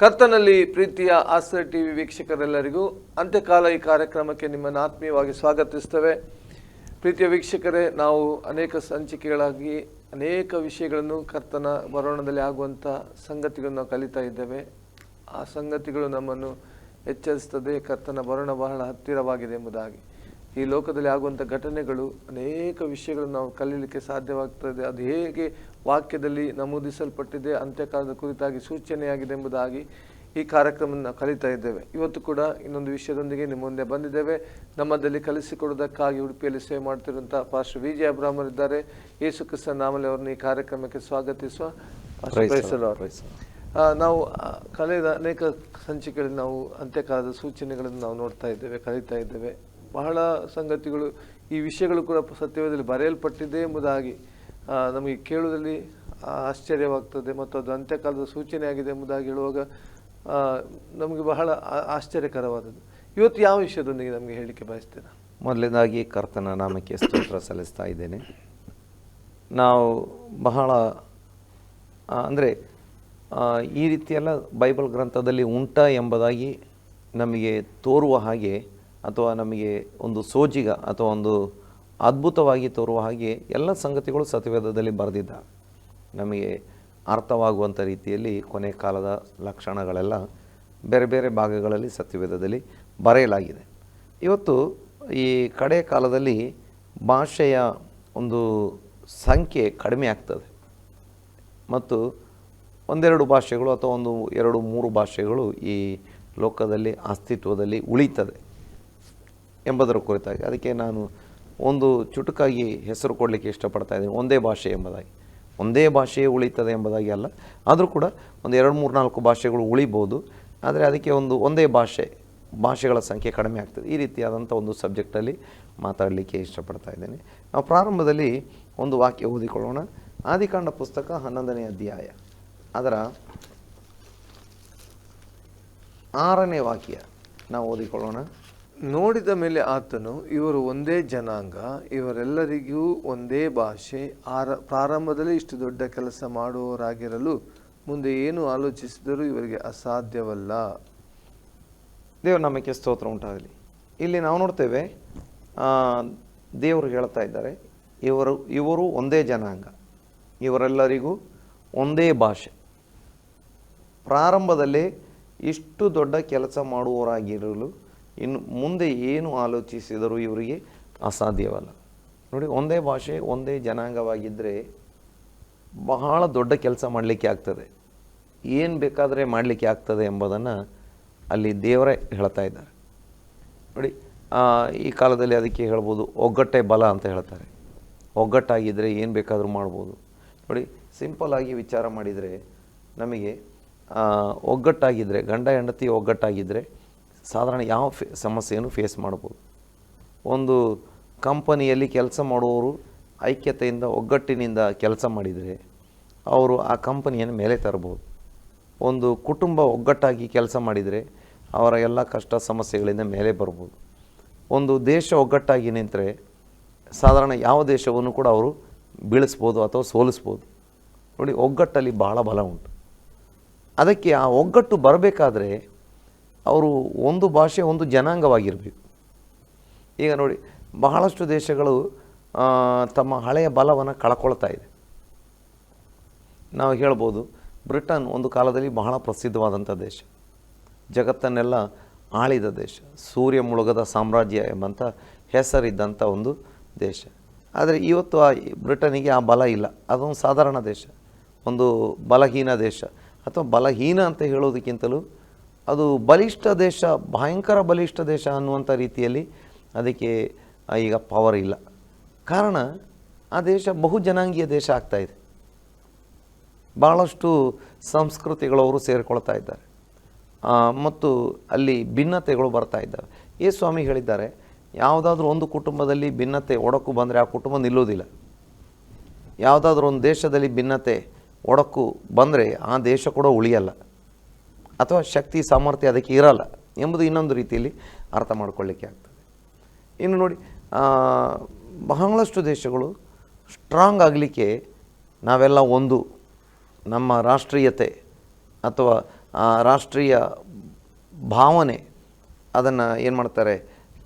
ಕರ್ತನಲ್ಲಿ ಪ್ರೀತಿಯ ಆಸ್ತ್ರ ಟಿವಿ ವೀಕ್ಷಕರೆಲ್ಲರಿಗೂ ಅಂತ್ಯಕಾಲ ಈ ಕಾರ್ಯಕ್ರಮಕ್ಕೆ ನಿಮ್ಮನ್ನು ಆತ್ಮೀಯವಾಗಿ ಸ್ವಾಗತಿಸ್ತೇವೆ. ಪ್ರೀತಿಯ ವೀಕ್ಷಕರೇ, ನಾವು ಅನೇಕ ಸಂಚಿಕೆಗಳಾಗಿ ಅನೇಕ ವಿಷಯಗಳನ್ನು ಕರ್ತನ ಬರೋಣದಲ್ಲಿ ಆಗುವಂಥ ಸಂಗತಿಗಳನ್ನು ನಾವು ಕಲಿತಾ ಇದ್ದೇವೆ. ಆ ಸಂಗತಿಗಳು ನಮ್ಮನ್ನು ಎಚ್ಚರಿಸ್ತದೆ, ಕರ್ತನ ಬರೋಣ ಬಹಳ ಹತ್ತಿರವಾಗಿದೆ ಎಂಬುದಾಗಿ. ಈ ಲೋಕದಲ್ಲಿ ಆಗುವಂಥ ಘಟನೆಗಳು ಅನೇಕ ವಿಷಯಗಳನ್ನು ನಾವು ಕಲೀಲಿಕ್ಕೆ ಸಾಧ್ಯವಾಗ್ತದೆ. ಅದು ಹೇಗೆ ವಾಕ್ಯದಲ್ಲಿ ನಮೂದಿಸಲ್ಪಟ್ಟಿದೆ ಅಂತ್ಯಕಾಲದ ಕುರಿತಾಗಿ ಸೂಚನೆಯಾಗಿದೆ ಎಂಬುದಾಗಿ ಈ ಕಾರ್ಯಕ್ರಮವನ್ನು ಕಲಿತಾ ಇದ್ದೇವೆ. ಇವತ್ತು ಕೂಡ ಇನ್ನೊಂದು ವಿಷಯದೊಂದಿಗೆ ನಿಮ್ಮ ಮುಂದೆ ಬಂದಿದ್ದೇವೆ. ನಮ್ಮದಲ್ಲಿ ಕಲಿಸಿಕೊಡೋದಕ್ಕಾಗಿ ಉಡುಪಿಯಲ್ಲಿ ಸೇವೆ ಮಾಡ್ತಿರುವಂಥ ಪಾಸ್ಟರ್ ವಿ ಜೆ ಅಬ್ರಾಹ್ಮರ್ ಇದ್ದಾರೆ ಯೇಸು ಕ್ರಿಸ್ತ ನಾಮಲೆ ಅವರನ್ನು ಈ ಕಾರ್ಯಕ್ರಮಕ್ಕೆ ಸ್ವಾಗತಿಸುವ ನಾವು ಕಲೆಯ ಕಳೆದ ಅನೇಕ ಸಂಚಿಕೆಗಳಲ್ಲಿ ನಾವು ಅಂತ್ಯಕಾಲದ ಸೂಚನೆಗಳನ್ನು ನಾವು ನೋಡ್ತಾ ಇದ್ದೇವೆ ಕಲಿತಾ ಇದ್ದೇವೆ. ಬಹಳ ಸಂಗತಿಗಳು ಈ ವಿಷಯಗಳು ಕೂಡ ಸತ್ಯವೇದದಲ್ಲಿ ಬರೆಯಲ್ಪಟ್ಟಿದೆ ಎಂಬುದಾಗಿ ನಮಗೆ ಕೇಳುವುದರಲ್ಲಿ ಆಶ್ಚರ್ಯವಾಗ್ತದೆ ಮತ್ತು ಅದು ಅಂತ್ಯಕಾಲದ ಸೂಚನೆಯಾಗಿದೆ ಎಂಬುದಾಗಿ ಹೇಳುವಾಗ ನಮಗೆ ಬಹಳ ಆಶ್ಚರ್ಯಕರವಾದದ್ದು. ಇವತ್ತು ಯಾವ ವಿಷಯದೊಂದಿಗೆ ನಮಗೆ ಹೇಳಲಿಕ್ಕೆ ಬಯಸ್ತೇನೆ? ಮೊದಲನೇದಾಗಿ ಕರ್ತನ ನಾಮಕ್ಕೆ ಸ್ತೋತ್ರ ಸಲ್ಲಿಸ್ತಾ ಇದ್ದೇನೆ. ನಾವು ಬಹಳ ಅಂದರೆ ಈ ರೀತಿಯೆಲ್ಲ ಬೈಬಲ್ ಗ್ರಂಥದಲ್ಲಿ ಉಂಟ ಎಂಬುದಾಗಿ ನಮಗೆ ತೋರುವ ಹಾಗೆ ಅಥವಾ ನಮಗೆ ಒಂದು ಸೋಜಿಗ ಅಥವಾ ಒಂದು ಅದ್ಭುತವಾಗಿ ತೋರುವ ಹಾಗೆ ಎಲ್ಲ ಸಂಗತಿಗಳು ಸತ್ಯವೇದದಲ್ಲಿ ಬರೆದಿದ್ದ. ನಮಗೆ ಅರ್ಥವಾಗುವಂಥ ರೀತಿಯಲ್ಲಿ ಕೊನೆ ಕಾಲದ ಲಕ್ಷಣಗಳೆಲ್ಲ ಬೇರೆ ಬೇರೆ ಭಾಗಗಳಲ್ಲಿ ಸತ್ಯವೇದದಲ್ಲಿ ಬರೆಯಲಾಗಿದೆ. ಇವತ್ತು ಈ ಕಡೆ ಕಾಲದಲ್ಲಿ ಭಾಷೆಯ ಒಂದು ಸಂಖ್ಯೆ ಕಡಿಮೆ ಆಗ್ತದೆ. ಮತ್ತು ಒಂದೆರಡು ಭಾಷೆಗಳು ಅಥವಾ ಒಂದು ಎರಡು ಮೂರು ಭಾಷೆಗಳು ಈ ಲೋಕದಲ್ಲಿ ಅಸ್ತಿತ್ವದಲ್ಲಿ ಉಳಿತದೆ. ಎಂಬುದರ ಕುರಿತಾಗಿ. ಅದಕ್ಕೆ ನಾನು ಒಂದು ಚುಟುಕಾಗಿ ಹೆಸರು ಕೊಡಲಿಕ್ಕೆ ಇಷ್ಟಪಡ್ತಾ ಇದ್ದೀನಿ. ಒಂದೇ ಭಾಷೆ ಎಂಬುದಾಗಿ. ಒಂದೇ ಭಾಷೆಯೇ ಉಳಿತದೆ ಎಂಬುದಾಗಿ ಅಲ್ಲ. ಆದರೂ ಕೂಡ ಒಂದು ಎರಡು, ಮೂರು, ನಾಲ್ಕು ಭಾಷೆಗಳು ಉಳಿಬೋದು. ಆದರೆ ಅದಕ್ಕೆ ಒಂದು, ಒಂದೇ ಭಾಷೆ, ಭಾಷೆಗಳ ಸಂಖ್ಯೆ ಕಡಿಮೆ ಆಗ್ತದೆ. ಈ ರೀತಿಯಾದಂಥ ಒಂದು ಸಬ್ಜೆಕ್ಟಲ್ಲಿ ಮಾತಾಡಲಿಕ್ಕೆ ಇಷ್ಟಪಡ್ತಾ ಇದ್ದೇನೆ. ನಾವು ಪ್ರಾರಂಭದಲ್ಲಿ ಒಂದು ವಾಕ್ಯ ಓದಿಕೊಳ್ಳೋಣ. ಆದಿಕಾಂಡ ಪುಸ್ತಕ ಹನ್ನೊಂದನೇ ಅಧ್ಯಾಯ. ಅದರ ಆರನೇ ವಾಕ್ಯ ನಾವು ಓದಿಕೊಳ್ಳೋಣ. ನೋಡಿದ ಮೇಲೆ ಆತನು, ಇವರು ಒಂದೇ ಜನಾಂಗ, ಇವರೆಲ್ಲರಿಗೂ ಒಂದೇ ಭಾಷೆ, ಆರ, ಪ್ರಾರಂಭದಲ್ಲಿ ಇಷ್ಟು ದೊಡ್ಡ ಕೆಲಸ ಮಾಡುವವರಾಗಿರಲು ಮುಂದೆ ಏನು ಆಲೋಚಿಸಿದರೂ ಇವರಿಗೆ ಅಸಾಧ್ಯವಲ್ಲ. ದೇವರ ನಮಗೆ ಸ್ತೋತ್ರ ಉಂಟಾಗಲಿ. ಇಲ್ಲಿ ನಾವು ನೋಡ್ತೇವೆ ದೇವರು ಹೇಳ್ತಾ ಇದ್ದಾರೆ, ಇವರು ಇವರು ಒಂದೇ ಜನಾಂಗ, ಇವರೆಲ್ಲರಿಗೂ ಒಂದೇ ಭಾಷೆ. ಪ್ರಾರಂಭದಲ್ಲಿ ಇಷ್ಟು ದೊಡ್ಡ ಕೆಲಸ ಮಾಡುವವರಾಗಿರಲು ಇನ್ನು ಮುಂದೆ ಏನು ಆಲೋಚಿಸಿದರೂ ಇವರಿಗೆ ಅಸಾಧ್ಯವಲ್ಲ. ನೋಡಿ, ಒಂದೇ ಭಾಷೆ, ಒಂದೇ ಜನಾಂಗವಾಗಿದ್ದರೆ ಬಹಳ ದೊಡ್ಡ ಕೆಲಸ ಮಾಡಲಿಕ್ಕೆ ಆಗ್ತದೆ. ಏನು ಬೇಕಾದರೆ ಮಾಡಲಿಕ್ಕೆ ಆಗ್ತದೆ ಎಂಬುದನ್ನು ಅಲ್ಲಿ ದೇವರೇ ಹೇಳ್ತಾ ಇದ್ದಾರೆ. ನೋಡಿ ಈ ಕಾಲದಲ್ಲಿ ಅದಕ್ಕೆ ಹೇಳ್ಬೋದು, ಒಗ್ಗಟ್ಟೆ ಬಲ ಅಂತ ಹೇಳ್ತಾರೆ. ಒಗ್ಗಟ್ಟಾಗಿದ್ದರೆ ಏನು ಬೇಕಾದರೂ ಮಾಡ್ಬೋದು. ನೋಡಿ, ಸಿಂಪಲ್ ಆಗಿ ವಿಚಾರ ಮಾಡಿದರೆ ನಮಗೆ ಒಗ್ಗಟ್ಟಾಗಿದ್ದರೆ ಗಂಡ ಹೆಂಡತಿ ಒಗ್ಗಟ್ಟಾಗಿದ್ದರೆ ಸಾಧಾರಣ ಯಾವ ಫೇ, ಸಮಸ್ಯೆಯನ್ನು ಫೇಸ್ ಮಾಡ್ಬೋದು. ಒಂದು ಕಂಪನಿಯಲ್ಲಿ ಕೆಲಸ ಮಾಡುವವರು ಐಕ್ಯತೆಯಿಂದ, ಒಗ್ಗಟ್ಟಿನಿಂದ ಕೆಲಸ ಮಾಡಿದರೆ ಅವರು ಆ ಕಂಪನಿಯನ್ನು ಮೇಲೆ ತರಬಹುದು ಒಂದು ಕುಟುಂಬ ಒಗ್ಗಟ್ಟಾಗಿ ಕೆಲಸ ಮಾಡಿದರೆ ಅವರ ಎಲ್ಲ ಕಷ್ಟ ಸಮಸ್ಯೆಗಳಿಂದ ಮೇಲೆ ಬರ್ಬೋದು. ಒಂದು ದೇಶ ಒಗ್ಗಟ್ಟಾಗಿ ನಿಂತರೆ ಸಾಧಾರಣ ಯಾವ ದೇಶವನ್ನು ಕೂಡ ಅವರು ಬೀಳಿಸ್ಬೋದು ಅಥವಾ ಸೋಲಿಸ್ಬೋದು. ನೋಡಿ, ಒಗ್ಗಟ್ಟಲ್ಲಿ ಬಹಳ ಬಲ ಉಂಟು. ಅದಕ್ಕೆ ಆ ಒಗ್ಗಟ್ಟು ಬರಬೇಕಾದ್ರೆ ಅವರು ಒಂದು ಭಾಷೆ, ಒಂದು ಜನಾಂಗವಾಗಿರಬೇಕು. ಈಗ ನೋಡಿ, ಬಹಳಷ್ಟು ದೇಶಗಳು ತಮ್ಮ ಹಳೆಯ ಬಲವನ್ನು ಕಳ್ಕೊಳ್ತಾ ಇದೆ. ನಾವು ಹೇಳ್ಬೋದು, ಬ್ರಿಟನ್ ಒಂದು ಕಾಲದಲ್ಲಿ ಬಹಳ ಪ್ರಸಿದ್ಧವಾದಂಥ ದೇಶ. ಜಗತ್ತನ್ನೆಲ್ಲ ಆಳಿದ ದೇಶ. ಸೂರ್ಯ ಮುಳುಗದ ಸಾಮ್ರಾಜ್ಯ ಎಂಬಂಥ ಹೆಸರಿದ್ದಂಥ ಒಂದು ದೇಶ. ಆದರೆ ಇವತ್ತು ಆ ಬ್ರಿಟನಿಗೆ ಆ ಬಲ ಇಲ್ಲ. ಅದೊಂದು ಸಾಧಾರಣ ದೇಶ. ಒಂದು ಬಲಹೀನ ದೇಶ. ಅಥವಾ ಬಲಹೀನ ಅಂತ ಹೇಳೋದಕ್ಕಿಂತಲೂ ಅದು ಬಲಿಷ್ಠ ದೇಶ, ಭಯಂಕರ ಬಲಿಷ್ಠ ದೇಶ ಅನ್ನುವಂಥ ರೀತಿಯಲ್ಲಿ ಅದಕ್ಕೆ ಈಗ ಪವರ್ ಇಲ್ಲ. ಕಾರಣ, ಆ ದೇಶ ಬಹು ಜನಾಂಗೀಯ ದೇಶ ಆಗ್ತಾಯಿದೆ ಭಾಳಷ್ಟು ಸಂಸ್ಕೃತಿಗಳವರು ಸೇರಿಕೊಳ್ತಾ ಇದ್ದಾರೆ. ಮತ್ತು ಅಲ್ಲಿ ಭಿನ್ನತೆಗಳು ಬರ್ತಾ ಇದ್ದಾವೆ. ಏ ಸ್ವಾಮಿ ಹೇಳಿದ್ದಾರೆ, ಯಾವುದಾದ್ರೂ ಒಂದು ಕುಟುಂಬದಲ್ಲಿ ಭಿನ್ನತೆ ಒಡಕು ಬಂದರೆ ಆ ಕುಟುಂಬ ನಿಲ್ಲೋದಿಲ್ಲ ಯಾವುದಾದ್ರೂ ಒಂದು ದೇಶದಲ್ಲಿ ಭಿನ್ನತೆ ಒಡಕು ಬಂದರೆ ಆ ದೇಶ ಕೂಡ ಉಳಿಯಲ್ಲ. ಅಥವಾ ಶಕ್ತಿ, ಸಾಮರ್ಥ್ಯ ಅದಕ್ಕೆ ಇರಲ್ಲ ಎಂಬುದು ಇನ್ನೊಂದು ರೀತಿಯಲ್ಲಿ ಅರ್ಥ ಮಾಡ್ಕೊಳ್ಳಿಕ್ಕೆ ಆಗ್ತದೆ. ಇನ್ನು ನೋಡಿ ಬಹಳಷ್ಟು ದೇಶಗಳು ಸ್ಟ್ರಾಂಗ್ ಆಗಲಿಕ್ಕೆ ನಾವೆಲ್ಲ ಒಂದು ನಮ್ಮ ರಾಷ್ಟ್ರೀಯತೆ ಅಥವಾ ರಾಷ್ಟ್ರೀಯ ಭಾವನೆ ಅದನ್ನು ಏನು ಮಾಡ್ತಾರೆ,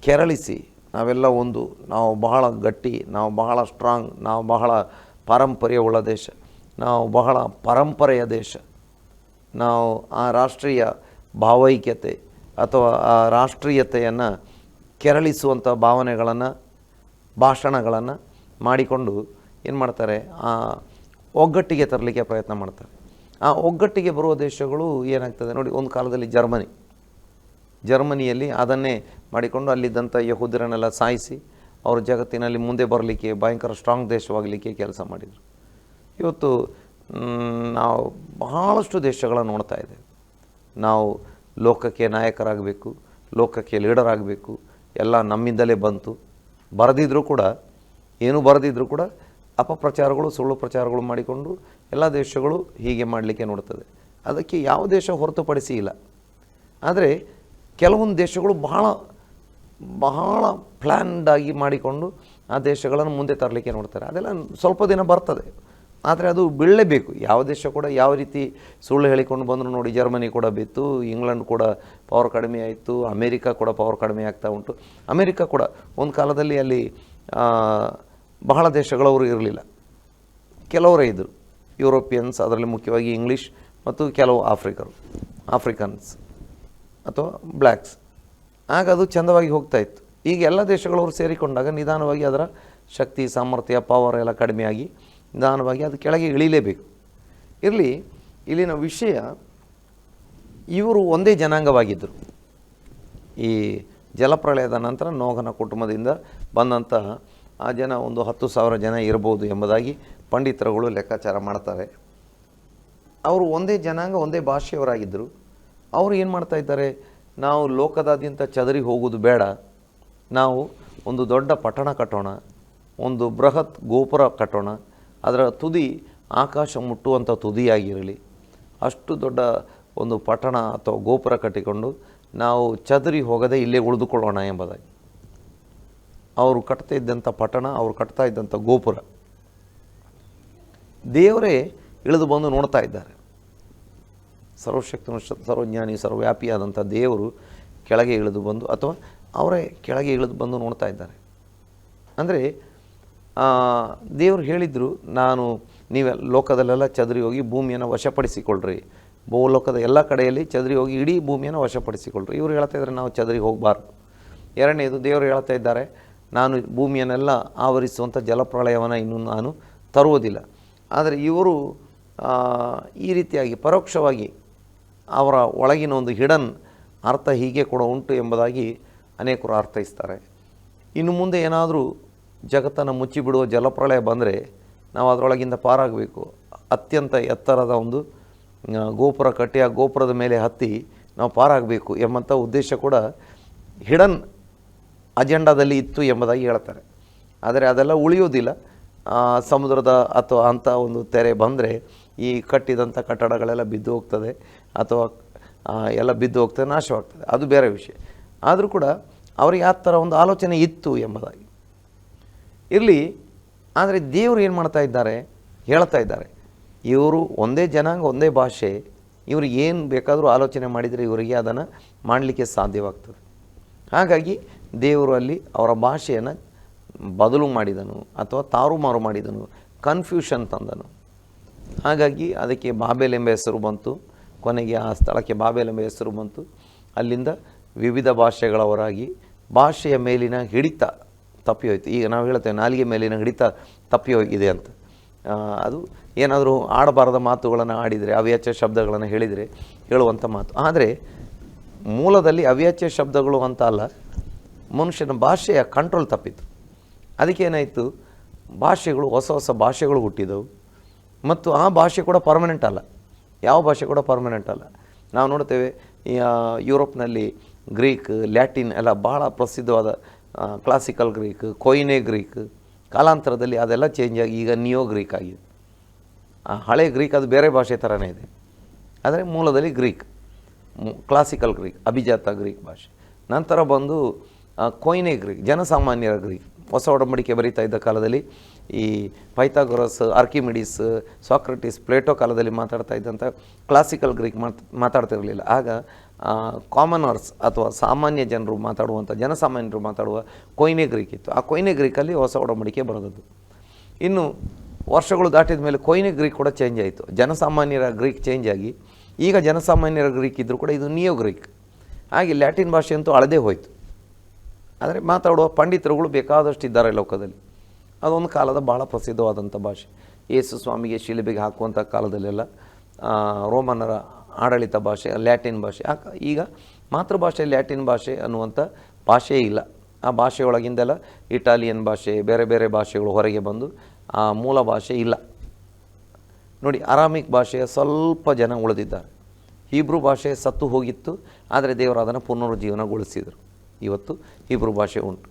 ಕೆರಳಿಸಿ ನಾವೆಲ್ಲ ಒಂದು, ನಾವು ಬಹಳ ಗಟ್ಟಿ, ನಾವು ಬಹಳ ಸ್ಟ್ರಾಂಗ್ ನಾವು ಬಹಳ ಪಾರಂಪರ್ಯ ಉಳ್ಳ ದೇಶ, ನಾವು ಬಹಳ ಪರಂಪರೆಯ ದೇಶ ನಾವು ಆ ರಾಷ್ಟ್ರೀಯ ಭಾವೈಕ್ಯತೆ ಅಥವಾ ಆ ರಾಷ್ಟ್ರೀಯತೆಯನ್ನು ಕೆರಳಿಸುವಂಥ ಭಾವನೆಗಳನ್ನು, ಭಾಷಣಗಳನ್ನು ಮಾಡಿಕೊಂಡು ಏನು ಮಾಡ್ತಾರೆ? ಆ ಒಗ್ಗಟ್ಟಿಗೆ ತರಲಿಕ್ಕೆ ಪ್ರಯತ್ನ ಮಾಡ್ತಾರೆ. ಆ ಒಗ್ಗಟ್ಟಿಗೆ ಬರುವ ದೇಶಗಳು ಏನಾಗ್ತದೆ ನೋಡಿ, ಒಂದು ಕಾಲದಲ್ಲಿ ಜರ್ಮನಿ. ಜರ್ಮನಿಯಲ್ಲಿ ಅದನ್ನೇ ಮಾಡಿಕೊಂಡು ಅಲ್ಲಿದ್ದಂಥ ಯಹೂದರನ್ನೆಲ್ಲ ಸಾಯಿಸಿ ಅವರು ಜಗತ್ತಿನಲ್ಲಿ ಮುಂದೆ ಬರಲಿಕ್ಕೆ, ಭಯಂಕರ ಸ್ಟ್ರಾಂಗ್ ದೇಶವಾಗಲಿಕ್ಕೆ ಕೆಲಸ ಮಾಡಿದರು. ಇವತ್ತು ನಾವು ಬಹಳಷ್ಟು ದೇಶಗಳನ್ನು ನೋಡ್ತಾ ಇದ್ದೇವೆ. ನಾವು ಲೋಕಕ್ಕೆ ನಾಯಕರಾಗಬೇಕು, ಲೋಕಕ್ಕೆ ಲೀಡರ್ ಆಗಬೇಕು ಎಲ್ಲ ನಮ್ಮಿಂದಲೇ ಬಂತು. ಬರೆದಿದ್ದರೂ ಕೂಡ, ಏನು ಬರೆದಿದ್ದರೂ ಕೂಡ ಅಪಪ್ರಚಾರಗಳು, ಸುಳ್ಳು ಪ್ರಚಾರಗಳು ಮಾಡಿಕೊಂಡು ಎಲ್ಲ ದೇಶಗಳು ಹೀಗೆ ಮಾಡಲಿಕ್ಕೆ ನೋಡ್ತದೆ. ಅದಕ್ಕೆ ಯಾವ ದೇಶ ಹೊರತುಪಡಿಸಿ ಇಲ್ಲ. ಆದರೆ ಕೆಲವೊಂದು ದೇಶಗಳು ಬಹಳ ಬಹಳ ಪ್ಲ್ಯಾನ್ಡಾಗಿ ಮಾಡಿಕೊಂಡು ಆ ದೇಶಗಳನ್ನು ಮುಂದೆ ತರಲಿಕ್ಕೆ ನೋಡ್ತಾರೆ. ಅದೆಲ್ಲ ಸ್ವಲ್ಪ ದಿನ ಬರ್ತದೆ. ಆದರೆ ಅದು ಬೀಳಲೇಬೇಕು. ಯಾವ ದೇಶ ಕೂಡ ಯಾವ ರೀತಿ ಸುಳ್ಳು ಹೇಳಿಕೊಂಡು ಬಂದರೂ ನೋಡಿ, ಜರ್ಮನಿ ಕೂಡ ಬಿತ್ತು, ಇಂಗ್ಲೆಂಡ್ ಕೂಡ ಪವರ್ ಕಡಿಮೆ ಆಯಿತು, ಅಮೇರಿಕಾ ಕೂಡ ಪವರ್ ಕಡಿಮೆ ಆಗ್ತಾ ಉಂಟು. ಅಮೇರಿಕಾ ಕೂಡ ಒಂದು ಕಾಲದಲ್ಲಿ ಅಲ್ಲಿ ಬಹಳ ದೇಶಗಳವರು ಇರಲಿಲ್ಲ. ಕೆಲವರೇ ಇದ್ದರು ಯುರೋಪಿಯನ್ಸ್, ಅದರಲ್ಲಿ ಮುಖ್ಯವಾಗಿ ಇಂಗ್ಲೀಷ್ ಮತ್ತು ಕೆಲವು ಆಫ್ರಿಕರು, ಆಫ್ರಿಕನ್ಸ್ ಅಥವಾ ಬ್ಲ್ಯಾಕ್ಸ್ ಆಗ ಅದು ಚಂದವಾಗಿ ಹೋಗ್ತಾ ಇತ್ತು. ಈಗ ಎಲ್ಲ ದೇಶಗಳವರು ಸೇರಿಕೊಂಡಾಗ ನಿಧಾನವಾಗಿ ಅದರ ಶಕ್ತಿ, ಸಾಮರ್ಥ್ಯ ಪವರ್ ಎಲ್ಲ ಕಡಿಮೆಯಾಗಿ ನಿಧಾನವಾಗಿ ಅದು ಕೆಳಗೆ ಇಳಿಲೇಬೇಕು. ಇರಲಿ, ಇಲ್ಲಿನ ವಿಷಯ ಇವರು ಒಂದೇ ಜನಾಂಗವಾಗಿದ್ದರು. ಈ ಜಲಪ್ರಳಯದ ನಂತರ ನೋಹನ ಕುಟುಂಬದಿಂದ ಬಂದಂತಹ ಆ ಜನ ಒಂದು ಹತ್ತು ಸಾವಿರ ಜನ ಇರ್ಬೋದು ಎಂಬುದಾಗಿ ಪಂಡಿತರುಗಳು ಲೆಕ್ಕಾಚಾರ ಮಾಡ್ತಾರೆ. ಅವರು ಒಂದೇ ಜನಾಂಗ, ಒಂದೇ ಭಾಷೆಯವರಾಗಿದ್ದರು. ಅವರು ಏನು ಮಾಡ್ತಾ ಇದ್ದಾರೆ? ನಾವು ಲೋಕದಾದ್ಯಂತ ಚದರಿ ಹೋಗುವುದು ಬೇಡ. ನಾವು ಒಂದು ದೊಡ್ಡ ಪಟ್ಟಣ ಕಟ್ಟೋಣ, ಒಂದು ಬೃಹತ್ ಗೋಪುರ ಕಟ್ಟೋಣ ಅದರ ತುದಿ ಆಕಾಶ ಮುಟ್ಟುವಂಥ ತುದಿಯಾಗಿರಲಿ. ಅಷ್ಟು ದೊಡ್ಡ ಒಂದು ಪಟ್ಟಣ ಅಥವಾ ಗೋಪುರ ಕಟ್ಟಿಕೊಂಡು ನಾವು ಚದರಿ ಹೋಗದೆ ಇಲ್ಲೇ ಉಳಿದುಕೊಳ್ಳೋಣ ಎಂಬುದಾಗಿ. ಅವರು ಕಟ್ತಾ ಇದ್ದಂಥ ಪಟ್ಟಣ, ಅವರು ಕಟ್ತಾ ಇದ್ದಂಥ ಗೋಪುರ. ದೇವರೇ ಇಳಿದು ಬಂದು ನೋಡ್ತಾ ಇದ್ದಾರೆ. ಸರ್ವಶಕ್ತಿ ಸರ್ವಜ್ಞಾನಿ, ಸರ್ವವ್ಯಾಪಿಯಾದಂಥ ದೇವರು ಕೆಳಗೆ ಇಳಿದು ಬಂದು ಅಥವಾ ಅವರೇ ಕೆಳಗೆ ಇಳಿದು ಬಂದು ನೋಡ್ತಾ ಇದ್ದಾರೆ. ಅಂದರೆ ದೇವರು ಹೇಳಿದರು, ನಾನು ನೀವೆ ಲೋಕದಲ್ಲೆಲ್ಲ ಚದರಿ ಹೋಗಿ ಭೂಮಿಯನ್ನು ವಶಪಡಿಸಿಕೊಳ್ಳ್ರಿ ಭೂಲೋಕದ ಎಲ್ಲ ಕಡೆಯಲ್ಲಿ ಚದರಿ ಹೋಗಿ ಇಡೀ ಭೂಮಿಯನ್ನು ವಶಪಡಿಸಿಕೊಳ್ಳ್ರಿ ಇವರು ಹೇಳ್ತಾ ಇದ್ದಾರೆ, ನಾವು ಚದರಿ ಹೋಗಬಾರ್ದು. ಎರಡನೇದು, ದೇವರು ಹೇಳ್ತಾ ಇದ್ದಾರೆ, ನಾನು ಭೂಮಿಯನ್ನೆಲ್ಲ ಆವರಿಸುವಂಥ ಜಲಪ್ರಳಯವನ್ನು ಇನ್ನು ನಾನು ತರುವುದಿಲ್ಲ. ಆದರೆ ಇವರು ಈ ರೀತಿಯಾಗಿ ಪರೋಕ್ಷವಾಗಿ ಅವರ ಒಳಗಿನ ಒಂದು ಹಿಡನ್ ಅರ್ಥ ಹೀಗೆ ಕೂಡ ಉಂಟು ಎಂಬುದಾಗಿ ಅನೇಕರು ಅರ್ಥೈಸ್ತಾರೆ. ಇನ್ನು ಮುಂದೆ ಏನಾದರೂ ಜಗತ್ತನ್ನು ಮುಚ್ಚಿಬಿಡುವ ಜಲಪ್ರಳಯ ಬಂದರೆ ನಾವು ಅದರೊಳಗಿಂದ ಪಾರಾಗಬೇಕು. ಅತ್ಯಂತ ಎತ್ತರದ ಒಂದು ಗೋಪುರ ಕಟ್ಟಿ ಆ ಗೋಪುರದ ಮೇಲೆ ಹತ್ತಿ ನಾವು ಪಾರಾಗಬೇಕು ಎಂಬಂಥ ಉದ್ದೇಶ ಕೂಡ ಹಿಡನ್ ಅಜೆಂಡಾದಲ್ಲಿ ಇತ್ತು ಎಂಬುದಾಗಿ ಹೇಳ್ತಾರೆ. ಆದರೆ ಅದೆಲ್ಲ ಉಳಿಯೋದಿಲ್ಲ. ಸಮುದ್ರದ ಅಥವಾ ಅಂಥ ಒಂದು ತೆರೆ ಬಂದರೆ ಈ ಕಟ್ಟಿದಂಥ ಕಟ್ಟಡಗಳೆಲ್ಲ ಬಿದ್ದು ಹೋಗ್ತದೆ ಅಥವಾ ಎಲ್ಲ ಬಿದ್ದು ಹೋಗ್ತದೆ, ನಾಶವಾಗ್ತದೆ. ಅದು ಬೇರೆ ವಿಷಯ. ಆದರೂ ಕೂಡ ಅವರಿಗೆ ಆ ಥರ ಒಂದು ಆಲೋಚನೆ ಇತ್ತು ಎಂಬುದಾಗಿ. ಇರಲಿ, ಆದರೆ ದೇವರು ಏನು ಮಾಡ್ತಾ ಇದ್ದಾರೆ? ಹೇಳ್ತಾ ಇದ್ದಾರೆ. ಇವರು ಒಂದೇ ಜನಾಂಗ, ಒಂದೇ ಭಾಷೆ. ಇವರು ಏನು ಬೇಕಾದರೂ ಆಲೋಚನೆ ಮಾಡಿದರೆ ಇವರಿಗೆ ಅದನ್ನು ಮಾಡಲಿಕ್ಕೆ ಸಾಧ್ಯವಾಗ್ತದೆ. ಹಾಗಾಗಿ ದೇವರು ಅಲ್ಲಿ ಅವರ ಭಾಷೆಯನ್ನು ಬದಲು ಮಾಡಿದನು, ಅಥವಾ ತಾರುಮಾರು ಮಾಡಿದನು ಕನ್ಫ್ಯೂಷನ್ ತಂದನು. ಹಾಗಾಗಿ ಅದಕ್ಕೆ ಬಾಬೆಲ್ ಎಂಬ ಹೆಸರು ಬಂತು. ಕೊನೆಗೆ ಆ ಸ್ಥಳಕ್ಕೆ ಬಾಬೆಲ್ ಎಂಬ ಹೆಸರು ಬಂತು. ಅಲ್ಲಿಂದ ವಿವಿಧ ಭಾಷೆಗಳವರಾಗಿ ಭಾಷೆಯ ಮೇಲಿನ ಹಿಡಿತ ತಪ್ಪಿ ಹೋಯ್ತು ಈಗ ನಾವು ಹೇಳ್ತೇವೆ, ನಾಲಿಗೆ ಮೇಲಿನ ಹಿಡಿತ ತಪ್ಪಿ ಹೋಗಿದೆ ಅಂತ. ಅದು ಏನಾದರೂ ಆಡಬಾರದ ಮಾತುಗಳನ್ನು ಆಡಿದರೆ ಅವ್ಯಾಚ್ಯ ಶಬ್ದಗಳನ್ನು ಹೇಳಿದರೆ ಹೇಳುವಂಥ ಮಾತು. ಆದರೆ, ಮೂಲದಲ್ಲಿ ಅವ್ಯಾಚ್ಯ ಶಬ್ದಗಳು ಅಂತ ಅಲ್ಲ, ಮನುಷ್ಯನ ಭಾಷೆಯ ಕಂಟ್ರೋಲ್ ತಪ್ಪಿತು ಅದಕ್ಕೇನಾಯಿತು ಭಾಷೆಗಳು, ಹೊಸ ಹೊಸ ಭಾಷೆಗಳು ಹುಟ್ಟಿದವು. ಮತ್ತು ಆ ಭಾಷೆ ಕೂಡ ಪರ್ಮನೆಂಟ್ ಅಲ್ಲ. ಯಾವ ಭಾಷೆ ಕೂಡ ಪರ್ಮನೆಂಟ್ ಅಲ್ಲ. ನಾವು ನೋಡ್ತೇವೆ ಯುರೋಪ್ನಲ್ಲಿ ಗ್ರೀಕ್, ಲ್ಯಾಟಿನ್ ಎಲ್ಲ ಬಹಳ ಪ್ರಸಿದ್ಧವಾದ ಕ್ಲಾಸಿಕಲ್ ಗ್ರೀಕ್ ಕೊಯ್ನೆ ಗ್ರೀಕ್ ಕಾಲಾಂತರದಲ್ಲಿ ಅದೆಲ್ಲ ಚೇಂಜ್ ಆಗಿ, ಈಗ ನಿಯೋ ಗ್ರೀಕ್ ಆಗಿದೆ. ಆ, ಹಳೆ ಗ್ರೀಕ್ ಅದು ಬೇರೆ ಭಾಷೆ ಥರನೇ ಇದೆ. ಆದರೆ ಮೂಲದಲ್ಲಿ ಗ್ರೀಕ್ ಕ್ಲಾಸಿಕಲ್ ಗ್ರೀಕ್ ಅಭಿಜಾತ ಗ್ರೀಕ್ ಭಾಷೆ. ನಂತರ ಬಂದು ಕೊಯ್ನೆ ಗ್ರೀಕ್ ಜನಸಾಮಾನ್ಯರ ಗ್ರೀಕ್ ಹೊಸ ಒಡಂಬಡಿಕೆ ಬರೀತಾ ಇದ್ದ ಕಾಲದಲ್ಲಿ ಈ ಪೈಥಾಗೊರಸ್ ಆರ್ಕಿಮಿಡಿಸ್ ಸಾಕ್ರಟಿಸ್ ಪ್ಲೇಟೋ ಕಾಲದಲ್ಲಿ ಮಾತಾಡ್ತಾ ಇದ್ದಂಥ ಕ್ಲಾಸಿಕಲ್ ಗ್ರೀಕ್ ಮಾತ್, ಮಾತಾಡ್ತಿರಲಿಲ್ಲ. ಆಗ ಕಾಮನರ್ಸ್ ಅಥವಾ ಸಾಮಾನ್ಯ ಜನರು ಮಾತಾಡುವಂಥ ಜನಸಾಮಾನ್ಯರು ಮಾತಾಡುವ ಕೊಯ್ನೆ ಗ್ರೀಕ್ ಇತ್ತು. ಆ ಕೊಯ್ನೆ ಗ್ರೀಕಲ್ಲಿ ಹೊಸ ಒಡಂಬಡಿಕೆ ಬರೋದದ್ದು. ಇನ್ನು ವರ್ಷಗಳು ದಾಟಿದ ಮೇಲೆ ಕೊಯ್ನೆ ಗ್ರೀಕ್ ಕೂಡ ಚೇಂಜ್ ಆಯಿತು. ಜನಸಾಮಾನ್ಯರ ಗ್ರೀಕ್ ಚೇಂಜ್ ಆಗಿ, ಈಗ ಜನಸಾಮಾನ್ಯರ ಗ್ರೀಕ್ ಇದ್ದರೂ ಕೂಡ ಇದು ನಿಯೋ ಗ್ರೀಕ್. ಹಾಗೆ ಲ್ಯಾಟಿನ್ ಭಾಷೆ ಅಂತೂ ಅಳದೇ ಹೋಯಿತು. ಆದರೆ ಮಾತಾಡುವ ಪಂಡಿತರುಗಳು ಬೇಕಾದಷ್ಟು ಇದ್ದಾರೆ ಲೋಕದಲ್ಲಿ. ಅದೊಂದು ಕಾಲದ ಭಾಳ ಪ್ರಸಿದ್ಧವಾದಂಥ ಭಾಷೆ. ಯೇಸು ಸ್ವಾಮಿಗೆ ಶಿಲುಬೆಗೆ ಹಾಕುವಂಥ ಕಾಲದಲ್ಲೆಲ್ಲ ರೋಮನ್ನರ ಆಡಳಿತ ಭಾಷೆ, ಲ್ಯಾಟಿನ್ ಭಾಷೆ. ಈಗ ಮಾತೃಭಾಷೆ, ಲ್ಯಾಟಿನ್ ಭಾಷೆ ಅನ್ನುವಂಥ ಭಾಷೆಯೇ ಇಲ್ಲ. ಆ ಭಾಷೆಯೊಳಗಿಂದೆಲ್ಲ ಇಟಾಲಿಯನ್ ಭಾಷೆ, ಬೇರೆ ಬೇರೆ ಭಾಷೆಗಳು ಹೊರಗೆ ಬಂದು ಆ ಮೂಲ ಭಾಷೆ ಇಲ್ಲ. ನೋಡಿ, ಅರಾಮಿಕ್ ಭಾಷೆಯ ಸ್ವಲ್ಪ ಜನ ಉಳಿದಿದ್ದಾರೆ. ಹೀಬ್ರೂ ಭಾಷೆ ಸತ್ತು ಹೋಗಿತ್ತು, ಆದರೆ ದೇವರು ಅದನ್ನು ಪುನರುಜ್ಜೀವನಗೊಳಿಸಿದರು. ಇವತ್ತು ಹೀಬ್ರೂ ಭಾಷೆ ಉಂಟು.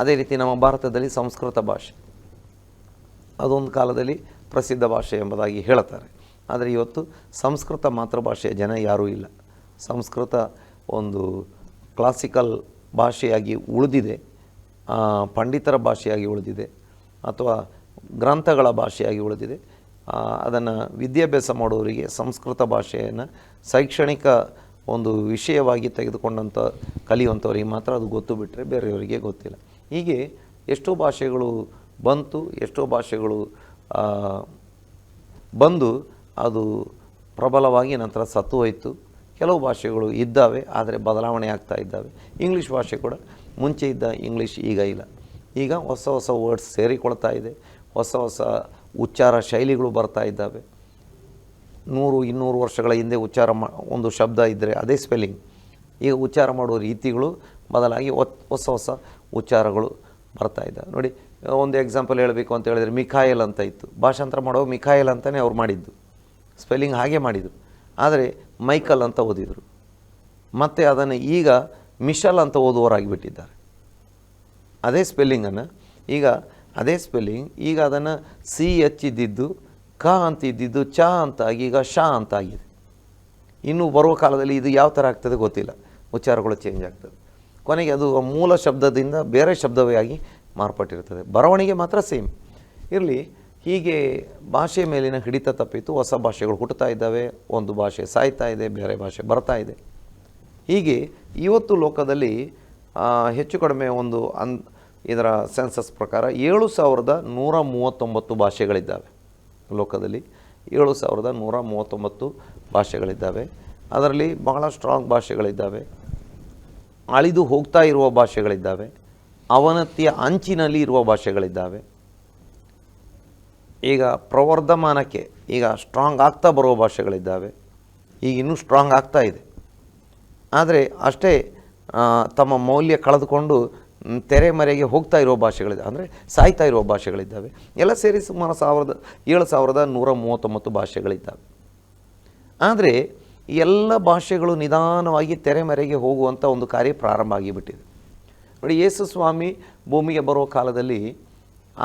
ಅದೇ ರೀತಿ ನಮ್ಮ ಭಾರತದಲ್ಲಿ ಸಂಸ್ಕೃತ ಭಾಷೆ. ಅದೊಂದು ಕಾಲದಲ್ಲಿ ಪ್ರಸಿದ್ಧ ಭಾಷೆ ಎಂಬುದಾಗಿ ಹೇಳ್ತಾರೆ ಆದರೆ ಇವತ್ತು ಸಂಸ್ಕೃತ ಮಾತೃಭಾಷೆಯ ಜನ ಯಾರೂ ಇಲ್ಲ. ಸಂಸ್ಕೃತ ಒಂದು ಕ್ಲಾಸಿಕಲ್ ಭಾಷೆಯಾಗಿ ಉಳಿದಿದೆ. ಪಂಡಿತರ ಭಾಷೆಯಾಗಿ ಉಳಿದಿದೆ ಅಥವಾ ಗ್ರಂಥಗಳ ಭಾಷೆಯಾಗಿ ಉಳಿದಿದೆ. ಅದನ್ನು ವಿದ್ಯಾಭ್ಯಾಸ ಮಾಡುವವರಿಗೆ ಸಂಸ್ಕೃತ ಭಾಷೆಯನ್ನು ಶೈಕ್ಷಣಿಕ ಒಂದು ವಿಷಯವಾಗಿ ತೆಗೆದುಕೊಂಡಂಥ ಕಲಿಯುವಂಥವ್ರಿಗೆ ಮಾತ್ರ ಅದು ಗೊತ್ತು ಬಿಟ್ಟರೆ ಬೇರೆಯವರಿಗೆ ಗೊತ್ತಿಲ್ಲ. ಹೀಗೆ ಎಷ್ಟೋ ಭಾಷೆಗಳು ಬಂತು, ಎಷ್ಟೋ ಭಾಷೆಗಳು ಬಂದು ಅದು ಪ್ರಬಲವಾಗಿ ನಂತರ ಸತ್ತು ಹೋಯಿತು. ಕೆಲವು ಭಾಷೆಗಳು ಇದ್ದಾವೆ, ಆದರೆ ಬದಲಾವಣೆ ಆಗ್ತಾ ಇದ್ದಾವೆ. ಇಂಗ್ಲೀಷ್ ಭಾಷೆ ಕೂಡ ಮುಂಚೆ ಇದ್ದ ಇಂಗ್ಲೀಷ್ ಈಗ ಇಲ್ಲ. ಈಗ ಹೊಸ ಹೊಸ ವರ್ಡ್ಸ್ ಸೇರಿಕೊಳ್ತಾ ಇದೆ. ಹೊಸ ಹೊಸ ಉಚ್ಚಾರ ಶೈಲಿಗಳು ಬರ್ತಾ ಇದ್ದಾವೆ. ನೂರು, ಇನ್ನೂರು ವರ್ಷಗಳ ಹಿಂದೆ ಉಚ್ಚಾರ ಮಾ, ಒಂದು ಶಬ್ದ ಇದ್ದರೆ ಅದೇ ಸ್ಪೆಲ್ಲಿಂಗ್ ಈಗ ಉಚ್ಚಾರ ಮಾಡುವ ರೀತಿಗಳು ಬದಲಾಗಿ ಹೊಸ ಹೊಸ ಉಚ್ಚಾರಗಳು ಬರ್ತಾ ಇದ್ದಾವೆ ನೋಡಿ, ಒಂದು ಎಕ್ಸಾಂಪಲ್ ಹೇಳಬೇಕು ಅಂತ ಹೇಳಿದರೆ ಮಿಖಾಯಲ್ ಅಂತ ಇತ್ತು. ಭಾಷಾಂತರ ಮಾಡೋ ಮಿಖಾಯಲ್ ಅಂತಲೇ ಅವ್ರು ಮಾಡಿದ್ದು. ಸ್ಪೆಲ್ಲಿಂಗ್ ಹಾಗೆ ಮಾಡಿದರು. ಆದರೆ ಮೈಕಲ್ ಅಂತ ಓದಿದರು. ಮತ್ತು ಅದನ್ನು ಈಗ ಮಿಶಲ್ ಅಂತ ಓದುವವರಾಗಿಬಿಟ್ಟಿದ್ದಾರೆ. ಅದೇ ಸ್ಪೆಲ್ಲಿಂಗನ್ನು ಈಗ ಅದೇ ಸ್ಪೆಲ್ಲಿಂಗ್, ಈಗ ಅದನ್ನು ಸಿ ಎಚ್ ಇದ್ದಿದ್ದು, ಕ ಅಂತ ಇದ್ದಿದ್ದು, ಚ ಅಂತ ಈಗ ಶಾ ಅಂತ ಆಗಿದೆ. ಇನ್ನೂ ಬರುವ ಕಾಲದಲ್ಲಿ ಇದು ಯಾವ ಥರ ಆಗ್ತದೆ ಗೊತ್ತಿಲ್ಲ. ಉಚ್ಚಾರಗಳು ಚೇಂಜ್ ಆಗ್ತದೆ. ಕೊನೆಗೆ ಅದು ಮೂಲ ಶಬ್ದದಿಂದ ಬೇರೆ ಶಬ್ದವೇ ಆಗಿ ಮಾರ್ಪಟ್ಟಿರ್ತದೆ. ಬರವಣಿಗೆ ಮಾತ್ರ ಸೇಮ್ ಇರಲಿ ಹೀಗೆ ಭಾಷೆ ಮೇಲಿನ ಹಿಡಿತ ತಪ್ಪಿತು. ಹೊಸ ಭಾಷೆಗಳು ಹುಟ್ಟುತ್ತಾ ಇದ್ದಾವೆ. ಒಂದು ಭಾಷೆ ಸಾಯ್ತಾ ಇದೆ, ಬೇರೆ ಭಾಷೆ ಬರ್ತಾ ಇದೆ. ಹೀಗೆ ಇವತ್ತು ಲೋಕದಲ್ಲಿ ಹೆಚ್ಚು ಕಡಿಮೆ ಒಂದು ಅನ್, ಇದರ ಸೆನ್ಸಸ್ ಪ್ರಕಾರ ಏಳು ಸಾವಿರದ ನೂರ ಮೂವತ್ತೊಂಬತ್ತು ಭಾಷೆಗಳಿದ್ದಾವೆ ಲೋಕದಲ್ಲಿ. ಏಳು ಸಾವಿರದ ನೂರ ಮೂವತ್ತೊಂಬತ್ತು ಭಾಷೆಗಳಿದ್ದಾವೆ. ಅದರಲ್ಲಿ ಬಹಳ ಸ್ಟ್ರಾಂಗ್ ಭಾಷೆಗಳಿದ್ದಾವೆ. ಅಳಿದು ಹೋಗ್ತಾ ಇರುವ ಭಾಷೆಗಳಿದ್ದಾವೆ. ಅವನತಿಯ ಅಂಚಿನಲ್ಲಿ ಇರುವ ಭಾಷೆಗಳಿದ್ದಾವೆ. ಈಗ ಪ್ರವರ್ಧಮಾನಕ್ಕೆ ಈಗ ಸ್ಟ್ರಾಂಗ್ ಆಗ್ತಾ ಬರುವ ಭಾಷೆಗಳಿದ್ದಾವೆ. ಈಗ ಇನ್ನೂ ಸ್ಟ್ರಾಂಗ್ ಆಗ್ತಾ ಇದೆ. ಆದರೆ ಅಷ್ಟೇ ತಮ್ಮ ಮೌಲ್ಯ ಕಳೆದುಕೊಂಡು ತೆರೆಮರೆಗೆ ಹೋಗ್ತಾ ಇರೋ ಭಾಷೆಗಳಿದೆ. ಅಂದರೆ ಸಾಯ್ತಾ ಇರುವ ಭಾಷೆಗಳಿದ್ದಾವೆ. ಎಲ್ಲ ಸೇರಿ ಸುಮಾರು ಸಾವಿರದ, ಏಳು ಸಾವಿರದ ನೂರ ಮೂವತ್ತೊಂಬತ್ತು ಭಾಷೆಗಳಿದ್ದಾವೆ. ಆದರೆ ಎಲ್ಲ ಭಾಷೆಗಳು ನಿಧಾನವಾಗಿ ತೆರೆಮರೆಗೆ ಹೋಗುವಂಥ ಒಂದು ಕಾರ್ಯ ಪ್ರಾರಂಭ ಆಗಿಬಿಟ್ಟಿದೆ. ನೋಡಿ, ಯೇಸು ಸ್ವಾಮಿ ಭೂಮಿಗೆ ಬರುವ ಕಾಲದಲ್ಲಿ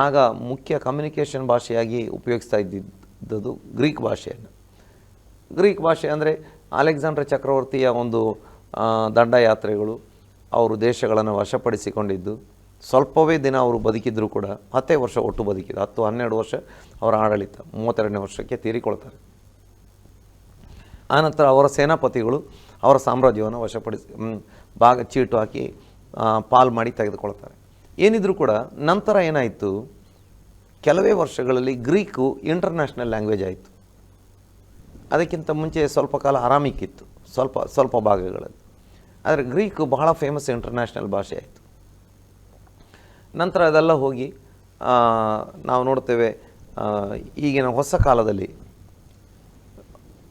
ಆಗ ಮುಖ್ಯ ಕಮ್ಯುನಿಕೇಷನ್ ಭಾಷೆಯಾಗಿ ಉಪಯೋಗಿಸ್ತಾ ಇದ್ದಿದ್ದದ್ದು ಗ್ರೀಕ್ ಭಾಷೆಯನ್ನು. ಗ್ರೀಕ್ ಭಾಷೆ ಅಂದರೆ ಅಲೆಕ್ಸಾಂಡ್ರ ಚಕ್ರವರ್ತಿಯ ಒಂದು ದಂಡಯಾತ್ರೆಗಳು. ಅವರು ದೇಶಗಳನ್ನು ವಶಪಡಿಸಿಕೊಂಡಿದ್ದು. ಸ್ವಲ್ಪವೇ ದಿನ ಅವರು ಬದುಕಿದ್ರು ಕೂಡ ಹತ್ತೇ ವರ್ಷ ಒಟ್ಟು ಬದುಕಿದ್ದು ಹತ್ತು, ಹನ್ನೆರಡು ವರ್ಷ ಅವರ ಆಡಳಿತ, ಮೂವತ್ತೆರಡನೇ ವರ್ಷಕ್ಕೆ ತೀರಿಕೊಳ್ತಾರೆ. ಆನಂತರ ಅವರ ಸೇನಾಪತಿಗಳು ಅವರ ಸಾಮ್ರಾಜ್ಯವನ್ನು ವಶಪಡಿಸಿ ಭಾಗ ಚೀಟು ಹಾಕಿ ಪಾಲ್ ಮಾಡಿ ತೆಗೆದುಕೊಳ್ತಾರೆ. ಏನಿದ್ರೂ ಕೂಡ ನಂತರ ಏನಾಯಿತು? ಕೆಲವೇ ವರ್ಷಗಳಲ್ಲಿ ಗ್ರೀಕು ಇಂಟರ್ನ್ಯಾಷನಲ್ ಲ್ಯಾಂಗ್ವೇಜ್ ಆಯಿತು. ಅದಕ್ಕಿಂತ ಮುಂಚೆ ಸ್ವಲ್ಪ ಕಾಲ ಆರಾಮಿಕ್ಕಿತ್ತು ಸ್ವಲ್ಪ ಸ್ವಲ್ಪ ಭಾಗಗಳಲ್ಲಿ. ಆದರೆ ಗ್ರೀಕು ಬಹಳ ಫೇಮಸ್ ಇಂಟರ್ನ್ಯಾಷನಲ್ ಭಾಷೆ ಆಯಿತು. ನಂತರ ಅದೆಲ್ಲ ಹೋಗಿ ನಾವು ನೋಡ್ತೇವೆ ಈಗಿನ ಹೊಸ ಕಾಲದಲ್ಲಿ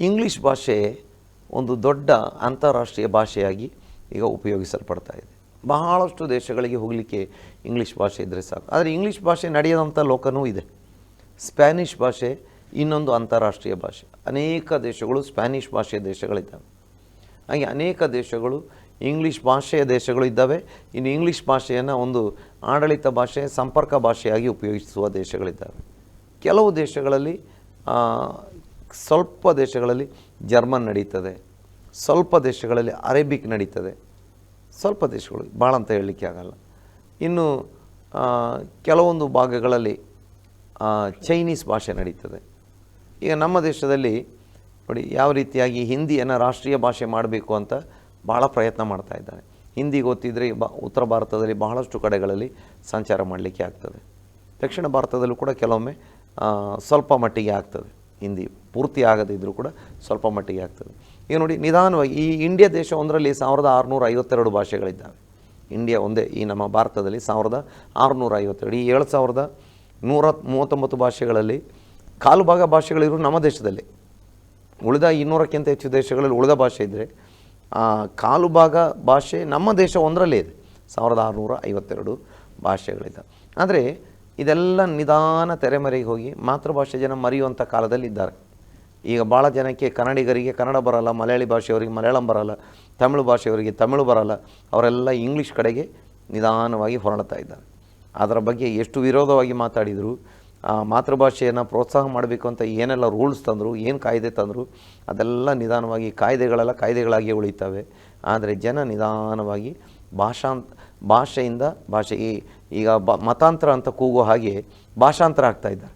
ಇಂಗ್ಲೀಷ್ ಭಾಷೆ ಒಂದು ದೊಡ್ಡ ಅಂತಾರಾಷ್ಟ್ರೀಯ ಭಾಷೆಯಾಗಿ ಈಗ ಉಪಯೋಗಿಸಲ್ಪಡ್ತಾ ಇದೆ. ಬಹಳಷ್ಟು ದೇಶಗಳಿಗೆ ಹೋಗಲಿಕ್ಕೆ ಇಂಗ್ಲೀಷ್ ಭಾಷೆ ಇದ್ದರೆ ಸಾಕು. ಆದರೆ ಇಂಗ್ಲೀಷ್ ಭಾಷೆ ನಡೆಯದಂಥ ಲೋಕನೂ ಇದೆ. ಸ್ಪ್ಯಾನಿಷ್ ಭಾಷೆ ಇನ್ನೊಂದು ಅಂತಾರಾಷ್ಟ್ರೀಯ ಭಾಷೆ. ಅನೇಕ ದೇಶಗಳು ಸ್ಪ್ಯಾನಿಷ್ ಭಾಷೆಯ ದೇಶಗಳಿದ್ದಾವೆ. ಹಾಗೆ ಅನೇಕ ದೇಶಗಳು ಇಂಗ್ಲೀಷ್ ಭಾಷೆಯ ದೇಶಗಳು ಇದ್ದಾವೆ. ಇನ್ನು ಇಂಗ್ಲೀಷ್ ಭಾಷೆಯನ್ನು ಒಂದು ಆಡಳಿತ ಭಾಷೆ, ಸಂಪರ್ಕ ಭಾಷೆಯಾಗಿ ಉಪಯೋಗಿಸುವ ದೇಶಗಳಿದ್ದಾವೆ. ಕೆಲವು ದೇಶಗಳಲ್ಲಿ ಸ್ವಲ್ಪ ದೇಶಗಳಲ್ಲಿ ಜರ್ಮನ್ ನಡೀತದೆ. ಸ್ವಲ್ಪ ದೇಶಗಳಲ್ಲಿ ಅರೇಬಿಕ್ ನಡೀತದೆ. ಸ್ವಲ್ಪ ದೇಶಗಳು, ಭಾಳ ಅಂತ ಹೇಳಲಿಕ್ಕೆ ಆಗಲ್ಲ. ಇನ್ನು ಕೆಲವೊಂದು ಭಾಗಗಳಲ್ಲಿ ಚೈನೀಸ್ ಭಾಷೆ ನಡೀತದೆ. ಈಗ ನಮ್ಮ ದೇಶದಲ್ಲಿ, ನೋಡಿ, ಯಾವ ರೀತಿಯಾಗಿ ಹಿಂದಿಯನ್ನು ರಾಷ್ಟ್ರೀಯ ಭಾಷೆ ಮಾಡಬೇಕು ಅಂತ ಭಾಳ ಪ್ರಯತ್ನ ಮಾಡ್ತಾ ಇದ್ದಾರೆ ಹಿಂದಿ ಗೊತ್ತಿದ್ದರೆ ಬ, ಉತ್ತರ ಭಾರತದಲ್ಲಿ ಬಹಳಷ್ಟು ಕಡೆಗಳಲ್ಲಿ ಸಂಚಾರ ಮಾಡಲಿಕ್ಕೆ ಆಗ್ತದೆ. ದಕ್ಷಿಣ ಭಾರತದಲ್ಲೂ ಕೂಡ ಕೆಲವೊಮ್ಮೆ ಸ್ವಲ್ಪ ಮಟ್ಟಿಗೆ ಆಗ್ತದೆ. ಹಿಂದಿ ಪೂರ್ತಿ ಆಗದಿದ್ದರೂ ಕೂಡ ಸ್ವಲ್ಪ ಮಟ್ಟಿಗೆ ಆಗ್ತದೆ. ಈಗ ನೋಡಿ, ನಿಧಾನವಾಗಿ ಈ ಇಂಡಿಯಾ ದೇಶ ಒಂದರಲ್ಲಿ ಸಾವಿರದ ಆರುನೂರ ಐವತ್ತೆರಡು ಭಾಷೆಗಳಿದ್ದಾವೆ. ಇಂಡಿಯಾ ಒಂದೇ ಈ ನಮ್ಮ ಭಾರತದಲ್ಲಿ ಸಾವಿರದ ಆರುನೂರ ಐವತ್ತೆರಡು ಈ ಏಳು ಸಾವಿರದ ನೂರ ಮೂವತ್ತೊಂಬತ್ತು ಭಾಷೆಗಳಲ್ಲಿ ಕಾಲು ಭಾಗ ಭಾಷೆಗಳಿರು ನಮ್ಮ ದೇಶದಲ್ಲಿ. ಉಳಿದ ಇನ್ನೂರಕ್ಕಿಂತ ಹೆಚ್ಚು ದೇಶಗಳಲ್ಲಿ ಉಳಿದ ಭಾಷೆ ಇದ್ದರೆ ಆ, ಕಾಲು ಭಾಗ ಭಾಷೆ ನಮ್ಮ ದೇಶ ಒಂದರಲ್ಲೇ ಇದೆ. ಸಾವಿರದ ಆರುನೂರ ಐವತ್ತೆರಡು ಭಾಷೆಗಳಿದೆ. ಆದರೆ, ಇದೆಲ್ಲ ನಿಧಾನ ತೆರೆಮರೆಗೆ ಹೋಗಿ ಮಾತೃಭಾಷೆ ಜನ ಮರೆಯುವಂಥ ಕಾಲದಲ್ಲಿ ಇದ್ದಾರೆ. ಈಗ ಭಾಳ ಜನಕ್ಕೆ ಕನ್ನಡಿಗರಿಗೆ ಕನ್ನಡ ಬರಲ್ಲ, ಮಲಯಾಳಿ ಭಾಷೆಯವರಿಗೆ ಮಲಯಾಳಂ ಬರಲ್ಲ. ತಮಿಳು ಭಾಷೆಯವರಿಗೆ ತಮಿಳು ಬರಲ್ಲ, ಅವರೆಲ್ಲ ಇಂಗ್ಲೀಷ್ ಕಡೆಗೆ ನಿಧಾನವಾಗಿ ಹೊರಡ್ತಾ ಇದ್ದಾರೆ. ಅದರ ಬಗ್ಗೆ ಎಷ್ಟು ವಿರೋಧವಾಗಿ ಮಾತಾಡಿದರು, ಆ ಮಾತೃಭಾಷೆಯನ್ನು ಪ್ರೋತ್ಸಾಹ ಮಾಡಬೇಕು ಅಂತ ಏನೆಲ್ಲ ರೂಲ್ಸ್ ತಂದರು, ಏನು ಕಾಯ್ದೆ ತಂದರು, ಅದೆಲ್ಲ ನಿಧಾನವಾಗಿ ಕಾಯ್ದೆಗಳೆಲ್ಲ ಕಾಯ್ದೆಗಳಾಗಿ ಉಳಿತವೆ. ಆದರೆ ಜನ ನಿಧಾನವಾಗಿ ಭಾಷಾಂತ, ಭಾಷೆಯಿಂದ ಭಾಷೆ, ಈ, ಈಗ ಬ, ಮತಾಂತರ ಅಂತ ಕೂಗೋ ಹಾಗೆ ಭಾಷಾಂತರ ಆಗ್ತಾ ಇದ್ದಾರೆ.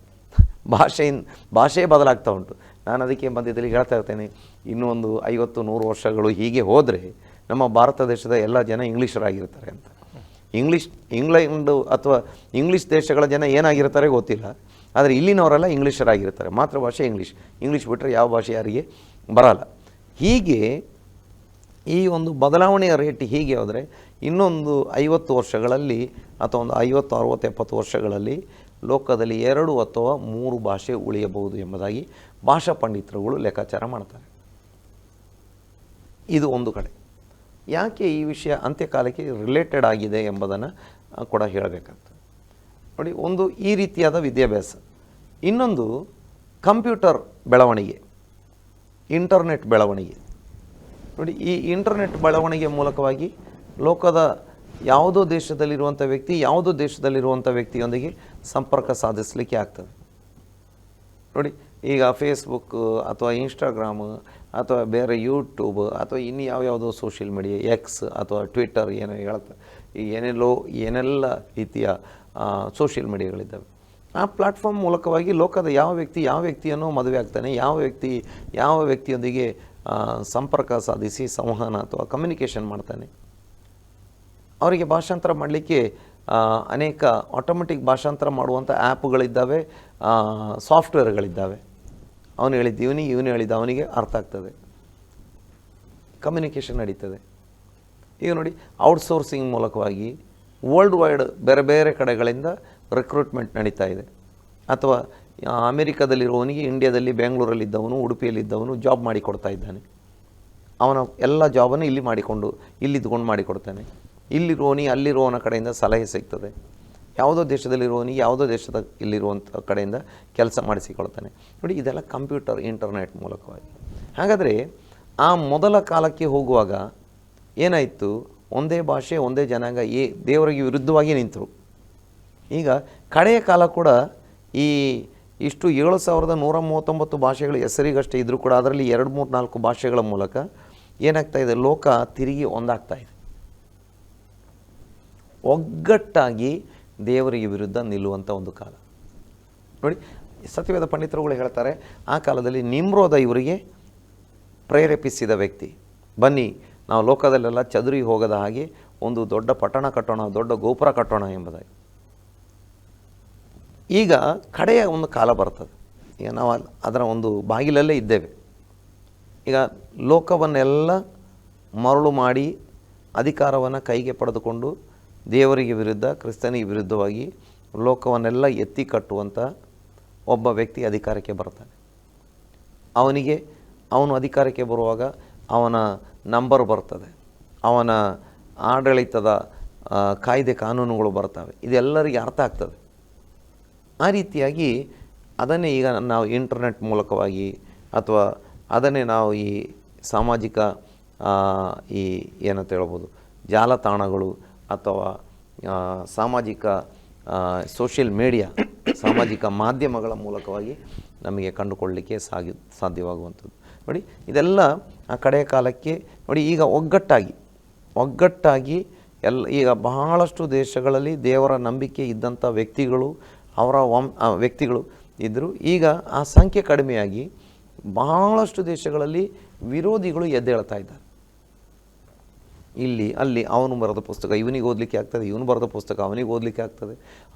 ಭಾಷೆಯಿಂದ ಭಾಷೆ ಬದಲಾಗ್ತಾ ಉಂಟು. ನಾನು ಅದಕ್ಕೆ ಮಧ್ಯದಲ್ಲಿ ಹೇಳ್ತಾ ಇರ್ತೇನೆ, ಇನ್ನೂ ಒಂದು ಐವತ್ತು ನೂರು ವರ್ಷಗಳು ಹೀಗೆ ಹೋದರೆ ನಮ್ಮ ಭಾರತ ದೇಶದ ಎಲ್ಲ ಜನ ಇಂಗ್ಲೀಷರಾಗಿರ್ತಾರೆ ಅಂತ. ಇಂಗ್ಲೀಷ್, ಇಂಗ್ಲೆಂಡು ಅಥವಾ ಇಂಗ್ಲೀಷ್ ದೇಶಗಳ ಜನ ಏನಾಗಿರ್ತಾರೆ ಗೊತ್ತಿಲ್ಲ. ಆದರೆ ಇಲ್ಲಿನವರೆಲ್ಲ ಇಂಗ್ಲೀಷರಾಗಿರ್ತಾರೆ. ಮಾತೃಭಾಷೆ ಇಂಗ್ಲೀಷ್. ಇಂಗ್ಲೀಷ್ ಬಿಟ್ಟರೆ ಯಾವ ಭಾಷೆ ಯಾರಿಗೆ ಬರಲ್ಲ. ಹೀಗೆ ಈ ಒಂದು ಬದಲಾವಣೆಯ ರೇಟ್ ಹೀಗೆ ಹೋದರೆ ಇನ್ನೊಂದು ಐವತ್ತು ವರ್ಷಗಳಲ್ಲಿ ಅಥವಾ ಒಂದು ಐವತ್ತು, ಅರುವತ್ತು, ಎಪ್ಪತ್ತು ವರ್ಷಗಳಲ್ಲಿ ಲೋಕದಲ್ಲಿ ಎರಡು ಅಥವಾ ಮೂರು ಭಾಷೆ ಉಳಿಯಬಹುದು ಎಂಬುದಾಗಿ ಭಾಷಾ ಪಂಡಿತರುಗಳು ಲೆಕ್ಕಾಚಾರ ಮಾಡ್ತಾರೆ. ಇದು ಒಂದು ಕಡೆ. ಯಾಕೆ ಈ ವಿಷಯ ಅಂತ್ಯಕಾಲಕ್ಕೆ ರಿಲೇಟೆಡ್ ಆಗಿದೆ ಎಂಬುದನ್ನು ಕೂಡ ಹೇಳಬೇಕಾಗ್ತದೆ. ನೋಡಿ, ಒಂದು ಈ ರೀತಿಯಾದ ವಿದ್ಯಾಭ್ಯಾಸ. ಇನ್ನೊಂದು ಕಂಪ್ಯೂಟರ್ ಬೆಳವಣಿಗೆ, ಇಂಟರ್ನೆಟ್ ಬೆಳವಣಿಗೆ. ನೋಡಿ, ಈ ಇಂಟರ್ನೆಟ್ ಬೆಳವಣಿಗೆ ಮೂಲಕವಾಗಿ ಲೋಕದ ಯಾವುದೋ ದೇಶದಲ್ಲಿರುವಂಥ ವ್ಯಕ್ತಿ, ಯಾವುದೋ ದೇಶದಲ್ಲಿರುವಂಥ ವ್ಯಕ್ತಿಯೊಂದಿಗೆ ಸಂಪರ್ಕ ಸಾಧಿಸಲಿಕ್ಕೆ ಆಗ್ತದೆ. ನೋಡಿ, ಈಗ ಫೇಸ್ಬುಕ್ ಅಥವಾ ಇನ್ಸ್ಟಾಗ್ರಾಮ್ ಅಥವಾ ಬೇರೆ ಯೂಟ್ಯೂಬ್ ಅಥವಾ ಇನ್ನು ಯಾವ್ಯಾವುದೋ ಸೋಷಿಯಲ್ ಮೀಡಿಯಾ ಎಕ್ಸ್ ಅಥವಾ ಟ್ವಿಟ್ಟರ್ ಏನೋ ಈ ಏನೆಲ್ಲೋ, ಏನೆಲ್ಲ ರೀತಿಯ ಸೋಷಿಯಲ್ ಮೀಡಿಯಾಗಳಿದ್ದಾವೆ ಆ ಪ್ಲಾಟ್ಫಾರ್ಮ್ ಮೂಲಕವಾಗಿ ಲೋಕದ ಯಾವ ವ್ಯಕ್ತಿ, ಯಾವ ವ್ಯಕ್ತಿಯನ್ನು ಮದುವೆ ಆಗ್ತಾನೆ, ಯಾವ ವ್ಯಕ್ತಿ, ಯಾವ ವ್ಯಕ್ತಿಯೊಂದಿಗೆ ಸಂಪರ್ಕ ಸಾಧಿಸಿ, ಸಂವಹನ ಅಥವಾ ಕಮ್ಯುನಿಕೇಷನ್ ಮಾಡ್ತಾನೆ, ಅವರಿಗೆ ಭಾಷಾಂತರ ಮಾಡಲಿಕ್ಕೆ ಅನೇಕ ಆಟೋಮೆಟಿಕ್ ಭಾಷಾಂತರ ಮಾಡುವಂಥ ಆ್ಯಪ್ಗಳಿದ್ದಾವೆ ಸಾಫ್ಟ್ವೇರ್ಗಳಿದ್ದಾವೆ ಅವನು ಹೇಳಿದ್ದು ಇವನಿಗೆ, ಇವನು ಹೇಳಿದ್ದ ಅವನಿಗೆ ಅರ್ಥ ಆಗ್ತದೆ. ಕಮ್ಯುನಿಕೇಷನ್ ನಡೀತದೆ. ಈಗ ನೋಡಿ ಔಟ್ಸೋರ್ಸಿಂಗ್ ಮೂಲಕವಾಗಿ ವರ್ಲ್ಡ್ ವೈಡ್ ಬೇರೆ ಬೇರೆ ಕಡೆಗಳಿಂದ ರಿಕ್ರೂಟ್ಮೆಂಟ್ ನಡೀತಾ ಇದೆ. ಅಥವಾ ಅಮೇರಿಕಾದಲ್ಲಿರುವವನಿಗೆ ಅಮೆರಿಕದಲ್ಲಿರುವವನಿಗೆ ಇಂಡಿಯಾದಲ್ಲಿ ಬೆಂಗಳೂರಲ್ಲಿದ್ದವನು ಉಡುಪಿಯಲ್ಲಿದ್ದವನು ಜಾಬ್ ಮಾಡಿಕೊಡ್ತಾ ಇದ್ದಾನೆ. ಅವನ ಎಲ್ಲ ಜಾಬನ್ನು ಇಲ್ಲಿ ಮಾಡಿಕೊಂಡು ಇಲ್ಲಿದ್ದುಕೊಂಡು ಮಾಡಿಕೊಡ್ತಾನೆ. ಇಲ್ಲಿರುವವನಿಗೆ ಅಲ್ಲಿರುವವನ ಕಡೆಯಿಂದ ಸಲಹೆ ಸಿಗ್ತದೆ. ಯಾವುದೋ ದೇಶದಲ್ಲಿರೋನಿ ಯಾವುದೋ ದೇಶದ ಇಲ್ಲಿರುವಂಥ ಕಡೆಯಿಂದ ಕೆಲಸ ಮಾಡಿಸಿಕೊಳ್ತಾನೆ. ನೋಡಿ, ಇದೆಲ್ಲ ಕಂಪ್ಯೂಟರ್, ಇಂಟರ್ನೆಟ್ ಮೂಲಕವಾಗಿ. ಹಾಗಾದರೆ ಆ ಮೊದಲ ಕಾಲಕ್ಕೆ ಹೋಗುವಾಗ ಏನಾಯಿತು? ಒಂದೇ ಭಾಷೆ, ಒಂದೇ ಜನಾಂಗ, ಏ, ದೇವರಿಗೆ ವಿರುದ್ಧವಾಗಿ ನಿಂತರು. ಈಗ ಕಡೆಯ ಕಾಲ ಕೂಡ ಈ ಇಷ್ಟು ಏಳು ಸಾವಿರದ ನೂರ ಮೂವತ್ತೊಂಬತ್ತು ಭಾಷೆಗಳು ಹೆಸರಿಗಷ್ಟೇ ಇದ್ದರೂ ಕೂಡ ಅದರಲ್ಲಿ ಎರಡು ಮೂರು ನಾಲ್ಕು ಭಾಷೆಗಳ ಮೂಲಕ ಏನಾಗ್ತಾ ಇದೆ? ಲೋಕ ತಿರುಗಿ ಒಂದಾಗ್ತಾ ಇದೆ. ಒಗ್ಗಟ್ಟಾಗಿ ದೇವರಿಗೆ ವಿರುದ್ಧ ನಿಲ್ಲುವಂಥ ಒಂದು ಕಾಲ. ನೋಡಿ, ಸತ್ಯವೇದ ಪಂಡಿತರುಗಳು ಹೇಳ್ತಾರೆ, ಆ ಕಾಲದಲ್ಲಿ ನಿಮ್ರೋದ ಇವರಿಗೆ ಪ್ರೇರೇಪಿಸಿದ ವ್ಯಕ್ತಿ. ಬನ್ನಿ, ನಾವು ಲೋಕದಲ್ಲೆಲ್ಲ ಚದುರಿ ಹೋಗದ ಹಾಗೆ ಒಂದು ದೊಡ್ಡ ಪಟ್ಟಣ ಕಟ್ಟೋಣ, ದೊಡ್ಡ ಗೋಪುರ ಕಟ್ಟೋಣ ಎಂಬುದಾಗಿ. ಈಗ ಕಡೆಯ ಒಂದು ಕಾಲ ಬರ್ತದೆ. ಈಗ ನಾವು ಅದರ ಒಂದು ಬಾಗಿಲಲ್ಲೇ ಇದ್ದೇವೆ. ಈಗ ಲೋಕವನ್ನೆಲ್ಲ ಮರಳು ಮಾಡಿ ಅಧಿಕಾರವನ್ನು ಕೈಗೆ ಪಡೆದುಕೊಂಡು ದೇವರಿಗೆ ವಿರುದ್ಧ, ಕ್ರಿಸ್ತನಿಗೆ ವಿರುದ್ಧವಾಗಿ ಲೋಕವನ್ನೆಲ್ಲ ಎತ್ತಿ ಕಟ್ಟುವಂಥ ಒಬ್ಬ ವ್ಯಕ್ತಿ ಅಧಿಕಾರಕ್ಕೆ ಬರ್ತಾನೆ. ಅವನಿಗೆ, ಅವನು ಅಧಿಕಾರಕ್ಕೆ ಬರುವಾಗ ಅವನ ನಂಬರ್ ಬರ್ತದೆ. ಅವನ ಆಡಳಿತದ ಕಾಯ್ದೆ ಕಾನೂನುಗಳು ಬರ್ತವೆ. ಇದೆಲ್ಲರಿಗೆ ಅರ್ಥ ಆಗ್ತದೆ. ಆ ರೀತಿಯಾಗಿ ಅದನ್ನೇ ಈಗ ನಾವು ಇಂಟರ್ನೆಟ್ ಮೂಲಕವಾಗಿ ಅಥವಾ ಅದನ್ನೇ ನಾವು ಈ ಸಾಮಾಜಿಕ ಈ ಏನಂತ ಹೇಳ್ಬೋದು ಜಾಲತಾಣಗಳು ಅಥವಾ ಸಾಮಾಜಿಕ ಸೋಷಿಯಲ್ ಮೀಡಿಯಾ ಸಾಮಾಜಿಕ ಮಾಧ್ಯಮಗಳ ಮೂಲಕವಾಗಿ ನಮಗೆ ಕಂಡುಕೊಳ್ಳಲಿಕ್ಕೆ ಸಾಗಿ, ಸಾಧ್ಯವಾಗುವಂಥದ್ದು. ನೋಡಿ, ಇದೆಲ್ಲ ಆ ಕಡೆಯ ಕಾಲಕ್ಕೆ, ನೋಡಿ, ಈಗ ಒಗ್ಗಟ್ಟಾಗಿ ಒಗ್ಗಟ್ಟಾಗಿ ಎಲ್ಲ, ಈಗ ಬಹಳಷ್ಟು ದೇಶಗಳಲ್ಲಿ ದೇವರ ನಂಬಿಕೆ ಇದ್ದಂಥ ವ್ಯಕ್ತಿಗಳು, ಅವರ ವಂಶ ವ್ಯಕ್ತಿಗಳು ಇದ್ದರು. ಈಗ ಆ ಸಂಖ್ಯೆ ಕಡಿಮೆಯಾಗಿ ಬಹಳಷ್ಟು ದೇಶಗಳಲ್ಲಿ ವಿರೋಧಿಗಳು ಎದ್ದೇಳ್ತಾ ಇದ್ದಾರೆ. ಇಲ್ಲಿ, ಅಲ್ಲಿ ಅವನು ಬರೆದ ಪುಸ್ತಕ, ಇವನಿಗೆ ಓದಲಿಕ್ಕೆ ಆಗ್ತದೆ, ಇವನು ಬರೆದ ಪುಸ್ತಕ, ಅವನಿಗೆ ಓದಲಿಕ್ಕೆ ಆಗ್ತದೆ.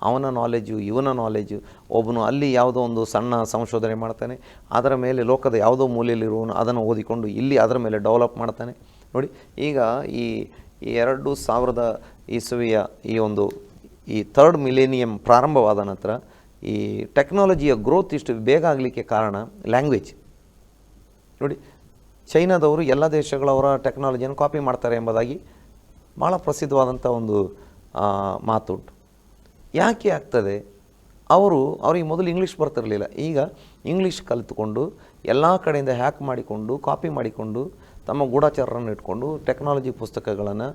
ಅವನ ನಾಲೆಜು ಇವನ ನಾಲೆಜು ಒಬ್ಬನು ಅಲ್ಲಿ ಯಾವುದೋ ಒಂದು ಸಣ್ಣ ಸಂಶೋಧನೆ ಮಾಡ್ತಾನೆ, ಅದರ ಮೇಲೆ ಲೋಕದ ಯಾವುದೋ ಮೂಲೆಯಲ್ಲಿರುವನು ಅದನ್ನು ಓದಿಕೊಂಡು ಇಲ್ಲಿ ಅದರ ಮೇಲೆ ಡೆವಲಪ್ ಮಾಡ್ತಾನೆ. ನೋಡಿ, ಈಗ ಈ ಎರಡು ಸಾವಿರದ ಇಸವಿಯ ಈ ಒಂದು, ಈ ಥರ್ಡ್ ಮಿಲೇನಿಯಂ ಪ್ರಾರಂಭವಾದ ನಂತರ ಈ ಟೆಕ್ನಾಲಜಿಯ ಗ್ರೋತ್ ಇಷ್ಟು ಬೇಗ ಆಗಲಿಕ್ಕೆ ಕಾರಣ ಲ್ಯಾಂಗ್ವೇಜ್ ನೋಡಿ ಚೈನಾದವರು ಎಲ್ಲ ದೇಶಗಳವರ ಟೆಕ್ನಾಲಜಿಯನ್ನು ಕಾಪಿ ಮಾಡ್ತಾರೆ ಎಂಬುದಾಗಿ ಭಾಳ ಪ್ರಸಿದ್ಧವಾದಂಥ ಒಂದು ಮಾತುಂಟು. ಯಾಕೆ ಆಗ್ತದೆ? ಅವರು, ಅವ್ರಿಗೆ ಮೊದಲು ಇಂಗ್ಲೀಷ್ ಬರ್ತಿರಲಿಲ್ಲ. ಈಗ ಇಂಗ್ಲೀಷ್ ಕಲಿತುಕೊಂಡು ಎಲ್ಲ ಕಡೆಯಿಂದ ಹ್ಯಾಕ್ ಮಾಡಿಕೊಂಡು, ಕಾಪಿ ಮಾಡಿಕೊಂಡು ತಮ್ಮ ಗೂಢಾಚಾರರನ್ನು ಇಟ್ಕೊಂಡು ಟೆಕ್ನಾಲಜಿ ಪುಸ್ತಕಗಳನ್ನು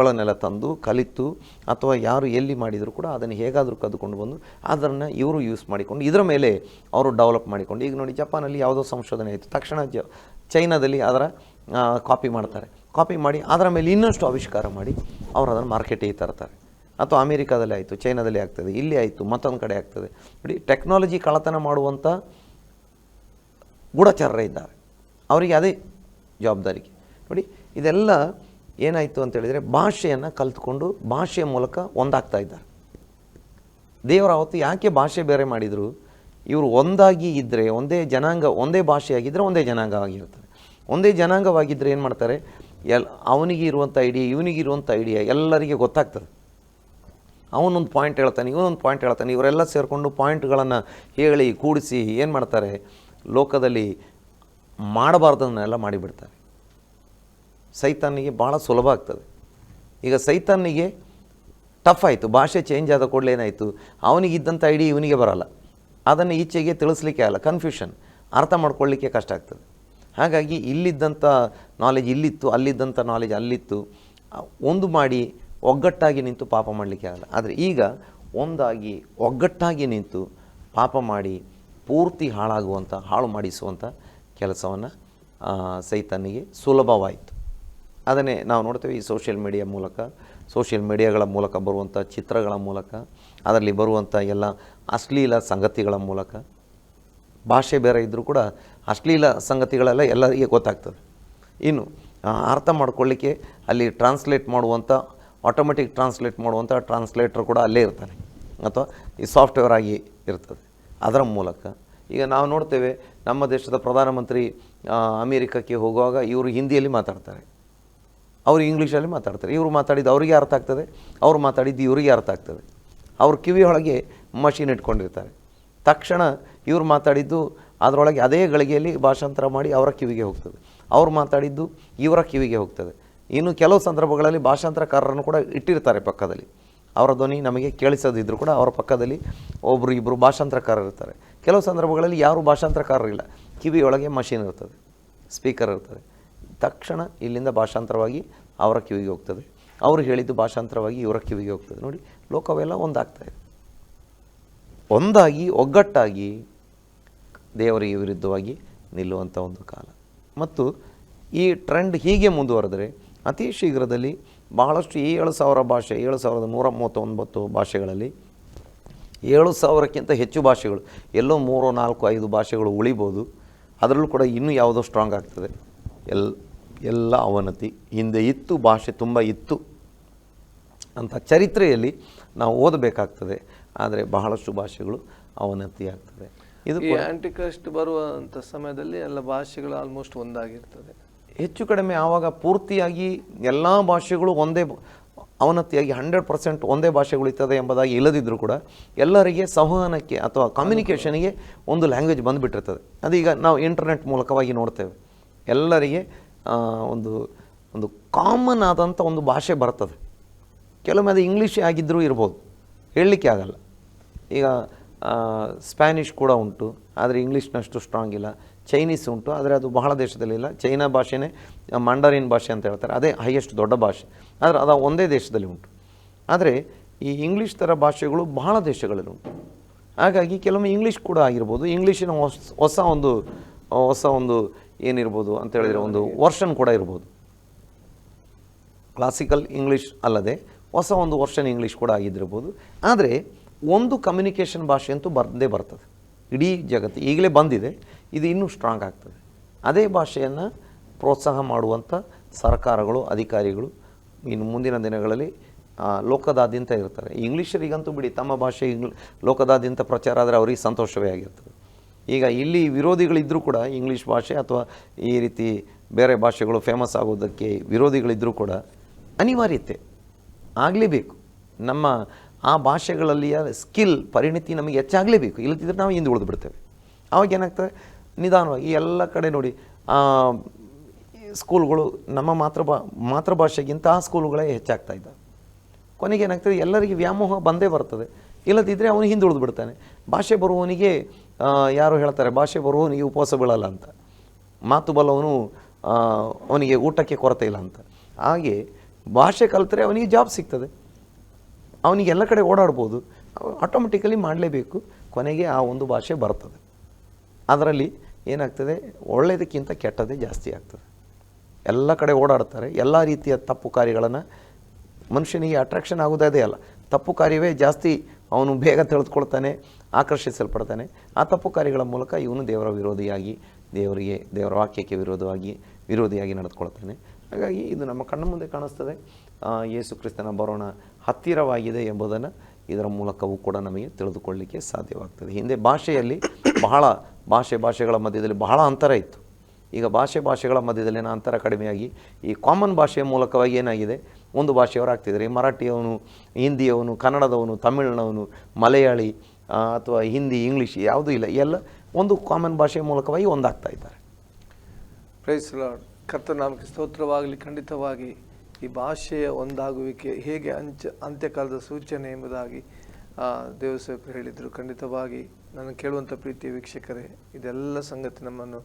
ಒಳನೆಲ್ಲ ತಂದು ಕಲಿತು ಅಥವಾ ಯಾರು ಎಲ್ಲಿ ಮಾಡಿದರೂ ಕೂಡ ಅದನ್ನು ಹೇಗಾದರೂ ಕದ್ದುಕೊಂಡು ಬಂದು ಅದನ್ನು ಇವರು ಯೂಸ್ ಮಾಡಿಕೊಂಡು ಇದರ ಮೇಲೆ ಅವರು ಡೆವಲಪ್ ಮಾಡಿಕೊಂಡು ಈಗ ನೋಡಿ ಜಪಾನಲ್ಲಿ ಯಾವುದೋ ಸಂಶೋಧನೆ ಆಯಿತು. ತಕ್ಷಣ ಜ, ಚೈನಾದಲ್ಲಿ ಅದರ ಕಾಪಿ ಮಾಡ್ತಾರೆ. ಕಾಪಿ ಮಾಡಿ ಅದರ ಮೇಲೆ ಇನ್ನಷ್ಟು ಆವಿಷ್ಕಾರ ಮಾಡಿ ಅವರು ಅದನ್ನು ಮಾರ್ಕೆಟಿಗೆ ತರ್ತಾರೆ. ಅಥವಾ ಅಮೇರಿಕಾದಲ್ಲಿ ಆಯಿತು, ಚೈನಾದಲ್ಲಿ ಆಗ್ತದೆ, ಇಲ್ಲಿ ಆಯಿತು, ಮತ್ತೊಂದು ಕಡೆ ಆಗ್ತದೆ. ನೋಡಿ, ಟೆಕ್ನಾಲಜಿ ಕಳತನ ಮಾಡುವಂಥ ಗೂಢಚಾರರೇ ಇದ್ದಾರೆ. ಅವರಿಗೆ ಅದೇ ಜವಾಬ್ದಾರಿಗೆ. ನೋಡಿ, ಇದೆಲ್ಲ ಏನಾಯಿತು ಅಂತ ಹೇಳಿದರೆ ಭಾಷೆಯನ್ನು ಕಲಿತ್ಕೊಂಡು ಭಾಷೆಯ ಮೂಲಕ ಒಂದಾಗ್ತಾ ಇದ್ದಾರೆ. ದೇವರ ಅವತ್ತು ಯಾಕೆ ಭಾಷೆ ಬೇರೆ ಮಾಡಿದರು? ಇವರು ಒಂದಾಗಿ ಇದ್ದರೆ ಒಂದೇ ಜನಾಂಗ, ಒಂದೇ ಭಾಷೆಯಾಗಿದ್ದರೆ ಒಂದೇ ಜನಾಂಗ ಆಗಿರ್ತದೆ ಒಂದೇ ಜನಾಂಗವಾಗಿದ್ದರೆ ಏನು ಮಾಡ್ತಾರೆ? ಎಲ್, ಅವನಿಗೆ ಇರುವಂಥ ಐಡಿಯಾ ಇವನಿಗೆ ಇರುವಂಥ ಐಡಿಯಾ ಎಲ್ಲರಿಗೆ ಗೊತ್ತಾಗ್ತದೆ. ಅವನೊಂದು ಪಾಯಿಂಟ್ ಹೇಳ್ತಾನೆ, ಇವನೊಂದು ಪಾಯಿಂಟ್ ಹೇಳ್ತಾನೆ, ಇವರೆಲ್ಲ ಸೇರಿಕೊಂಡು ಪಾಯಿಂಟ್ಗಳನ್ನು ಹೇಳಿ, ಕೂಡಿಸಿ ಏನು ಮಾಡ್ತಾರೆ? ಲೋಕದಲ್ಲಿ ಮಾಡಬಾರ್ದನ್ನೆಲ್ಲ ಮಾಡಿಬಿಡ್ತಾರೆ. ಸೈತಾನಿಗೆ ಭಾಳ ಸುಲಭ ಆಗ್ತದೆ. ಈಗ ಸೈತಾನಿಗೆ ಟಫ್ ಆಯಿತು, ಭಾಷೆ ಚೇಂಜ್ ಆದ ಕೂಡಲೇ ಏನಾಯಿತು ಅವನಿಗಿದ್ದಂಥ ಐಡಿ ಇವನಿಗೆ ಬರಲ್ಲ. ಅದನ್ನು ಈಚೆಗೆ ತಿಳಿಸ್ಲಿಕ್ಕೆ ಆಗಲ್ಲ ಕನ್ಫ್ಯೂಷನ್ ಅರ್ಥ ಮಾಡ್ಕೊಳ್ಳಿಕ್ಕೆ ಕಷ್ಟ ಆಗ್ತದೆ. ಹಾಗಾಗಿ ಇಲ್ಲಿದ್ದಂಥ ನಾಲೆಜ್ ಇಲ್ಲಿತ್ತು, ಅಲ್ಲಿದ್ದಂಥ ನಾಲೆಜ್ ಅಲ್ಲಿತ್ತು, ಒಂದು ಮಾಡಿ ಒಗ್ಗಟ್ಟಾಗಿ ನಿಂತು ಪಾಪ ಮಾಡಲಿಕ್ಕೆ ಆಗಲ್ಲ. ಆದರೆ ಈಗ ಒಂದಾಗಿ ಒಗ್ಗಟ್ಟಾಗಿ ನಿಂತು ಪಾಪ ಮಾಡಿ ಪೂರ್ತಿ ಹಾಳಾಗುವಂಥ, ಹಾಳು ಮಾಡಿಸುವಂಥ ಕೆಲಸವನ್ನು ಸೈತಾನಿಗೆ ಸುಲಭವಾಯಿತು. ಅದನ್ನೇ ನಾವು ನೋಡ್ತೇವೆ ಈ ಸೋಷಿಯಲ್ ಮೀಡಿಯಾ ಮೂಲಕ ಸೋಷಿಯಲ್ ಮೀಡಿಯಾಗಳ ಮೂಲಕ ಬರುವಂಥ ಚಿತ್ರಗಳ ಮೂಲಕ, ಅದರಲ್ಲಿ ಬರುವಂಥ ಎಲ್ಲ ಅಶ್ಲೀಲ ಸಂಗತಿಗಳ ಮೂಲಕ. ಭಾಷೆ ಬೇರೆ ಇದ್ದರೂ ಕೂಡ ಅಶ್ಲೀಲ ಸಂಗತಿಗಳೆಲ್ಲ ಎಲ್ಲರಿಗೆ ಗೊತ್ತಾಗ್ತದೆ. ಇನ್ನು ಅರ್ಥ ಮಾಡ್ಕೊಳ್ಳಿಕ್ಕೆ ಅಲ್ಲಿ ಟ್ರಾನ್ಸ್ಲೇಟ್ ಮಾಡುವಂಥ ಆಟೋಮೆಟಿಕ್ ಟ್ರಾನ್ಸ್ಲೇಟ್ ಮಾಡುವಂಥ ಟ್ರಾನ್ಸ್ಲೇಟರ್ ಕೂಡ ಅಲ್ಲೇ ಇರ್ತಾನೆ. ಅಥವಾ ಈ ಸಾಫ್ಟ್ವೇರ್ ಆಗಿ ಇರ್ತದೆ. ಅದರ ಮೂಲಕ ಈಗ ನಾವು ನೋಡ್ತೇವೆ ನಮ್ಮ ದೇಶದ ಪ್ರಧಾನಮಂತ್ರಿ ಅಮೇರಿಕಕ್ಕೆ ಹೋಗುವಾಗ ಇವರು ಹಿಂದಿಯಲ್ಲಿ ಮಾತಾಡ್ತಾರೆ. ಅವರು ಇಂಗ್ಲೀಷಲ್ಲಿ ಮಾತಾಡ್ತಾರೆ. ಇವರು ಮಾತಾಡಿದ್ದು ಅವರಿಗೆ ಅರ್ಥ ಆಗ್ತದೆ, ಅವ್ರು ಮಾತಾಡಿದ್ದು ಇವರಿಗೆ ಅರ್ಥ ಆಗ್ತದೆ. ಅವ್ರ ಕಿವಿಯೊಳಗೆ ಮಷಿನ್ ಇಟ್ಕೊಂಡಿರ್ತಾರೆ. ತಕ್ಷಣ ಇವರು ಮಾತಾಡಿದ್ದು ಅದರೊಳಗೆ ಅದೇ ಗಳಿಗೆಯಲ್ಲಿ ಭಾಷಾಂತರ ಮಾಡಿ ಅವರ ಕಿವಿಗೆ ಹೋಗ್ತದೆ. ಅವ್ರು ಮಾತಾಡಿದ್ದು ಇವರ ಕಿವಿಗೆ ಹೋಗ್ತದೆ. ಇನ್ನು ಕೆಲವು ಸಂದರ್ಭಗಳಲ್ಲಿ ಭಾಷಾಂತರಕಾರರನ್ನು ಕೂಡ ಇಟ್ಟಿರ್ತಾರೆ ಪಕ್ಕದಲ್ಲಿ. ಅವರ ಧ್ವನಿ ನಮಗೆ ಕೇಳಿಸದಿದ್ದರೂ ಕೂಡ ಅವರ ಪಕ್ಕದಲ್ಲಿ ಒಬ್ಬರು ಇಬ್ಬರು ಭಾಷಾಂತರಕಾರರು ಇರ್ತಾರೆ ಕೆಲವು ಸಂದರ್ಭಗಳಲ್ಲಿ ಯಾರು ಭಾಷಾಂತರಕಾರರಿಲ್ಲ. ಕಿವಿಯೊಳಗೆ ಮಷೀನ್ ಇರ್ತದೆ, ಸ್ಪೀಕರ್ ಇರ್ತದೆ. ತಕ್ಷಣ ಇಲ್ಲಿಂದ ಭಾಷಾಂತರವಾಗಿ ಅವರ ಕಿವಿಗೆ ಹೋಗ್ತದೆ. ಅವರು ಹೇಳಿದ್ದು ಭಾಷಾಂತರವಾಗಿ ಇವರ ಕಿವಿಗೆ ಹೋಗ್ತದೆ. ನೋಡಿ, ಲೋಕವೆಲ್ಲ ಒಂದಾಗ್ತಾ ಇದೆ. ಒಂದಾಗಿ, ಒಗ್ಗಟ್ಟಾಗಿ ದೇವರಿಗೆ ವಿರುದ್ಧವಾಗಿ ನಿಲ್ಲುವಂಥ ಒಂದು ಕಾಲ. ಮತ್ತು ಈ ಟ್ರೆಂಡ್ ಹೀಗೆ ಮುಂದುವರೆದರೆ ಅತಿ ಶೀಘ್ರದಲ್ಲಿ ಬಹಳಷ್ಟು ಏಳು ಸಾವಿರ ಭಾಷೆ, ಏಳು ಸಾವಿರದ ನೂರ ಮೂವತ್ತೊಂಬತ್ತು ಭಾಷೆಗಳಲ್ಲಿ ಏಳು ಸಾವಿರಕ್ಕಿಂತ ಹೆಚ್ಚು ಭಾಷೆಗಳು ಎಲ್ಲೋ ಮೂರು ನಾಲ್ಕು ಐದು ಭಾಷೆಗಳು ಉಳಿಬೋದು ಅದರಲ್ಲೂ ಕೂಡ ಇನ್ನೂ ಯಾವುದೋ ಸ್ಟ್ರಾಂಗ್ ಆಗ್ತದೆ. ಎಲ್ ಎಲ್ಲ ಅವನತಿ. ಹಿಂದೆ ಇತ್ತು ಭಾಷೆ ತುಂಬ ಇತ್ತು ಅಂತ ಚರಿತ್ರೆಯಲ್ಲಿ ನಾವು ಓದಬೇಕಾಗ್ತದೆ. ಆದರೆ ಬಹಳಷ್ಟು ಭಾಷೆಗಳು ಅವನತಿ ಆಗ್ತದೆ. ಇದು ಈ ಬರುವಂಥ ಸಮಯದಲ್ಲಿ ಎಲ್ಲ ಭಾಷೆಗಳು ಆಲ್ಮೋಸ್ಟ್ ಒಂದಾಗಿರ್ತದೆ. ಹೆಚ್ಚು ಕಡಿಮೆ ಆವಾಗ ಪೂರ್ತಿಯಾಗಿ ಎಲ್ಲ ಭಾಷೆಗಳು ಒಂದೇ ಅವನತಿಯಾಗಿ ಹಂಡ್ರೆಡ್ ಪರ್ಸೆಂಟ್ ಒಂದೇ ಭಾಷೆ ಉಳಿತದೆ ಎಂಬುದಾಗಿ ಇಲ್ಲದಿದ್ದರೂ ಕೂಡ ಎಲ್ಲರಿಗೆ ಸಂವಹನಕ್ಕೆ ಅಥವಾ ಕಮ್ಯುನಿಕೇಷನಿಗೆ ಒಂದು ಲ್ಯಾಂಗ್ವೇಜ್ ಬಂದುಬಿಟ್ಟಿರ್ತದೆ. ಅದೀಗ ನಾವು ಇಂಟರ್ನೆಟ್ ಮೂಲಕವಾಗಿ ನೋಡ್ತೇವೆ. ಎಲ್ಲರಿಗೆ ಒಂದು ಒಂದು ಕಾಮನ್ ಆದಂಥ ಒಂದು ಭಾಷೆ ಬರ್ತದೆ. ಕೆಲವೊಮ್ಮೆ ಅದು ಇಂಗ್ಲೀಷೇ ಆಗಿದ್ದರೂ ಇರ್ಬೋದು. ಹೇಳಲಿಕ್ಕೆ ಆಗಲ್ಲ. ಈಗ ಸ್ಪ್ಯಾನಿಷ್ ಕೂಡ ಉಂಟು, ಆದರೆ ಇಂಗ್ಲೀಷ್ನಷ್ಟು ಸ್ಟ್ರಾಂಗ್ ಇಲ್ಲ. ಚೈನೀಸ್ ಉಂಟು, ಆದರೆ ಅದು ಬಹಳ ದೇಶದಲ್ಲಿಲ್ಲ ಚೈನಾ ಭಾಷೆನೇ ಮಂಡರಿನ್ ಭಾಷೆ ಅಂತ ಹೇಳ್ತಾರೆ, ಅದೇ ಹೈಯೆಸ್ಟ್ ದೊಡ್ಡ ಭಾಷೆ. ಆದರೆ ಅದು ಒಂದೇ ದೇಶದಲ್ಲಿ ಉಂಟು. ಆದರೆ ಈ ಇಂಗ್ಲೀಷ್ ಥರ ಭಾಷೆಗಳು ಬಹಳ ದೇಶಗಳಲ್ಲಿ ಉಂಟು. ಹಾಗಾಗಿ ಕೆಲವೊಮ್ಮೆ ಇಂಗ್ಲೀಷ್ ಕೂಡ ಆಗಿರ್ಬೋದು ಇಂಗ್ಲೀಷಿನ ಹೊಸ ಹೊಸ ಒಂದು ಹೊಸ ಒಂದು ಏನಿರ್ಬೋದು ಅಂತ ಹೇಳಿದರೆ ಒಂದು ವರ್ಷನ್ ಕೂಡ ಇರ್ಬೋದು. ಕ್ಲಾಸಿಕಲ್ ಇಂಗ್ಲೀಷ್ ಅಲ್ಲದೆ ಹೊಸ ಒಂದು ವರ್ಷನ್ ಇಂಗ್ಲೀಷ್ ಕೂಡ ಆಗಿದ್ದಿರ್ಬೋದು. ಆದರೆ ಒಂದು ಕಮ್ಯುನಿಕೇಷನ್ ಭಾಷೆ ಅಂತೂ ಬಂದೇ ಬರ್ತದೆ. ಇಡೀ ಜಗತ್ತು ಈಗಲೇ ಬಂದಿದೆ, ಇದು ಇನ್ನೂ ಸ್ಟ್ರಾಂಗ್ ಆಗ್ತದೆ. ಅದೇ ಭಾಷೆಯನ್ನು ಪ್ರೋತ್ಸಾಹ ಮಾಡುವಂಥ ಸರ್ಕಾರಗಳು, ಅಧಿಕಾರಿಗಳು ಇನ್ನು ಮುಂದಿನ ದಿನಗಳಲ್ಲಿ ಲೋಕದಾದ್ಯಂತ ಇರ್ತಾರೆ. ಇಂಗ್ಲೀಷರಿಗಂತೂ ಬಿಡಿ, ತಮ್ಮ ಭಾಷೆ ಇಂಗ್ಲ್, ಲೋಕದಾದ್ಯಂತ ಪ್ರಚಾರ ಆದರೆ ಅವರಿಗೆ ಸಂತೋಷವೇ ಆಗಿರ್ತದೆ. ಈಗ ಇಲ್ಲಿ ವಿರೋಧಿಗಳಿದ್ದರೂ ಕೂಡ ಇಂಗ್ಲೀಷ್ ಭಾಷೆ ಅಥವಾ ಈ ರೀತಿ ಬೇರೆ ಭಾಷೆಗಳು ಫೇಮಸ್ ಆಗೋದಕ್ಕೆ ವಿರೋಧಿಗಳಿದ್ದರೂ ಕೂಡ ಅನಿವಾರ್ಯತೆ ಆಗಲೇಬೇಕು. ನಮ್ಮ ಆ ಭಾಷೆಗಳಲ್ಲಿಯ ಸ್ಕಿಲ್ ಪರಿಣಿತಿ ನಮಗೆ ಹೆಚ್ಚಾಗಲೇಬೇಕು. ಇಲ್ಲದಿದ್ದರೆ ನಾವು ಹಿಂದೆ ಉಳಿದು ಬಿಡ್ತೇವೆ. ಆವಾಗ ಏನಾಗ್ತದೆ? ನಿಧಾನವಾಗಿ ಎಲ್ಲ ಕಡೆ ನೋಡಿ ಸ್ಕೂಲ್ಗಳು ನಮ್ಮ ಮಾತೃ ಬಾ ಮಾತೃಭಾಷೆಗಿಂತ ಆ ಸ್ಕೂಲುಗಳೇ ಹೆಚ್ಚಾಗ್ತಾ ಇದ್ದಾವೆ. ಕೊನೆಗೆ ಏನಾಗ್ತದೆ, ಎಲ್ಲರಿಗೆ ವ್ಯಾಮೋಹ ಬಂದೇ ಬರ್ತದೆ. ಇಲ್ಲದಿದ್ದರೆ ಅವನು ಹಿಂದುಳಿದು ಬಿಡ್ತಾನೆ. ಭಾಷೆ ಬರುವವನಿಗೆ ಯಾರು ಹೇಳ್ತಾರೆ, ಭಾಷೆ ಬರುವವನಿಗೆ ಉಪವಾಸ ಬೀಳಲ್ಲ ಅಂತ. ಮಾತು ಬಲ್ಲವನು ಅವನಿಗೆ ಊಟಕ್ಕೆ ಕೊರತೆ ಇಲ್ಲ ಅಂತ. ಹಾಗೆ ಭಾಷೆ ಕಲಿತರೆ ಅವನಿಗೆ ಜಾಬ್ ಸಿಗ್ತದೆ. ಅವನಿಗೆ ಎಲ್ಲ ಕಡೆ ಓಡಾಡ್ಬೋದು. ಆಟೋಮೆಟಿಕಲಿ ಮಾಡಲೇಬೇಕು. ಕೊನೆಗೆ ಆ ಒಂದು ಭಾಷೆ ಬರ್ತದೆ. ಅದರಲ್ಲಿ ಏನಾಗ್ತದೆ ಒಳ್ಳೆಯದಕ್ಕಿಂತ ಕೆಟ್ಟದೇ ಜಾಸ್ತಿ ಆಗ್ತದೆ. ಎಲ್ಲ ಕಡೆ ಓಡಾಡ್ತಾರೆ, ಎಲ್ಲ ರೀತಿಯ ತಪ್ಪು ಕಾರ್ಯಗಳನ್ನು ಮನುಷ್ಯನಿಗೆ ಅಟ್ರಾಕ್ಷನ್ ಆಗೋದೇ ಅಲ್ಲ. ತಪ್ಪು ಕಾರ್ಯವೇ ಜಾಸ್ತಿ ಅವನು ಬೇಗ ತಿಳಿದುಕೊಳ್ತಾನೆ ಆಕರ್ಷಿಸಲ್ಪಡ್ತಾನೆ. ಆ ತಪ್ಪು ಕಾರ್ಯಗಳ ಮೂಲಕ ಇವನು ದೇವರ ವಿರೋಧಿಯಾಗಿ, ದೇವರಿಗೆ, ದೇವರ ವಾಕ್ಯಕ್ಕೆ ವಿರೋಧವಾಗಿ, ವಿರೋಧಿಯಾಗಿ ನಡೆದುಕೊಳ್ತಾನೆ. ಹಾಗಾಗಿ ಇದು ನಮ್ಮ ಕಣ್ಣ ಮುಂದೆ ಕಾಣಿಸ್ತದೆ. ಯೇಸು ಕ್ರಿಸ್ತನ ಬರೋಣ ಹತ್ತಿರವಾಗಿದೆ ಎಂಬುದನ್ನು ಇದರ ಮೂಲಕವೂ ಕೂಡ ನಮಗೆ ತಿಳಿದುಕೊಳ್ಳಲಿಕ್ಕೆ ಸಾಧ್ಯವಾಗ್ತದೆ. ಹಿಂದೆ ಭಾಷೆಯಲ್ಲಿ ಬಹಳ, ಭಾಷೆ ಭಾಷೆಗಳ ಮಧ್ಯದಲ್ಲಿ ಬಹಳ ಅಂತರ ಇತ್ತು. ಈಗ ಭಾಷೆ ಭಾಷೆಗಳ ಮಧ್ಯದಲ್ಲಿನ ಅಂತರ ಕಡಿಮೆಯಾಗಿ ಈ ಕಾಮನ್ ಭಾಷೆಯ ಮೂಲಕವಾಗಿ ಏನಾಗಿದೆ? ಒಂದು ಭಾಷೆಯವರಾಗ್ತಿದ್ದಾರೆ ಈ ಮರಾಠಿಯವನು, ಹಿಂದಿಯವನು, ಕನ್ನಡದವನು, ತಮಿಳ್ನವನು, ಮಲಯಾಳಿ ಅಥವಾ ಹಿಂದಿ, ಇಂಗ್ಲೀಷ್ ಯಾವುದೂ ಇಲ್ಲ. ಎಲ್ಲ ಒಂದು ಕಾಮನ್ ಭಾಷೆಯ ಮೂಲಕವಾಗಿ ಒಂದಾಗ್ತಾ ಇದ್ದಾರೆ. ಪ್ರೈಸ್ ಸ್ತೋತ್ರವಾಗಲಿ, ಖಂಡಿತವಾಗಿ ಈ ಭಾಷೆಯ ಒಂದಾಗುವಿಕೆ ಹೇಗೆ ಅಂಚ ಅಂತ್ಯಕಾಲದ ಸೂಚನೆ ಎಂಬುದಾಗಿ ದೇವಸೇವಕರು ಹೇಳಿದರು. ಖಂಡಿತವಾಗಿ ನಾನು ಕೇಳುವಂಥ ಪ್ರೀತಿಯ ವೀಕ್ಷಕರೇ, ಇದೆಲ್ಲ ಸಂಗತಿ ನಮ್ಮನ್ನು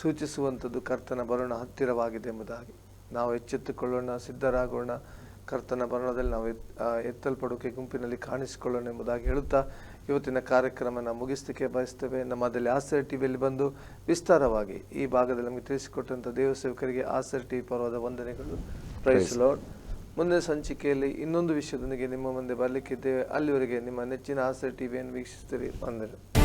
ಸೂಚಿಸುವಂಥದ್ದು ಕರ್ತನ ಬರೋಣ ಹತ್ತಿರವಾಗಿದೆ ಎಂಬುದಾಗಿ. ನಾವು ಎಚ್ಚೆತ್ತುಕೊಳ್ಳೋಣ, ಸಿದ್ಧರಾಗೋಣ. ಕರ್ತನ ಬರಣದಲ್ಲಿ ನಾವು ಎತ್- ಎತ್ತಲ್ಪಡೋಕೆ ಗುಂಪಿನಲ್ಲಿ ಕಾಣಿಸಿಕೊಳ್ಳೋಣ ಎಂಬುದಾಗಿ ಹೇಳುತ್ತಾ ಇವತ್ತಿನ ಕಾರ್ಯಕ್ರಮನ ಮುಗಿಸಲಿಕ್ಕೆ ಬಯಸ್ತೇವೆ. ನಮ್ಮದಲ್ಲಿ ಆಸರ್ ಟಿವಿಯಲ್ಲಿ ಬಂದು ವಿಸ್ತಾರವಾಗಿ ಈ ಭಾಗದಲ್ಲಿ ನಮಗೆ ತಿಳಿಸಿಕೊಟ್ಟಂಥ ದೇವ ಸೇವಕರಿಗೆ ಆಸರ್ ಟಿವಿ ಪರ್ವದ ವಂದನೆಗಳು. ಪ್ರೈಸ್ ಲಾರ್ಡ್ ಮುಂದಿನ ಸಂಚಿಕೆಯಲ್ಲಿ ಇನ್ನೊಂದು ವಿಷಯದೊಂದಿಗೆ ನಿಮ್ಮ ಮುಂದೆ ಬರಲಿಕ್ಕಿದ್ದೇವೆ. ಅಲ್ಲಿವರೆಗೆ ನಿಮ್ಮ ನೆಚ್ಚಿನ ಆಸರ್ ಟಿವಿಯನ್ನು ವೀಕ್ಷಿಸ್ತೀರಿ ವಂದನೆ.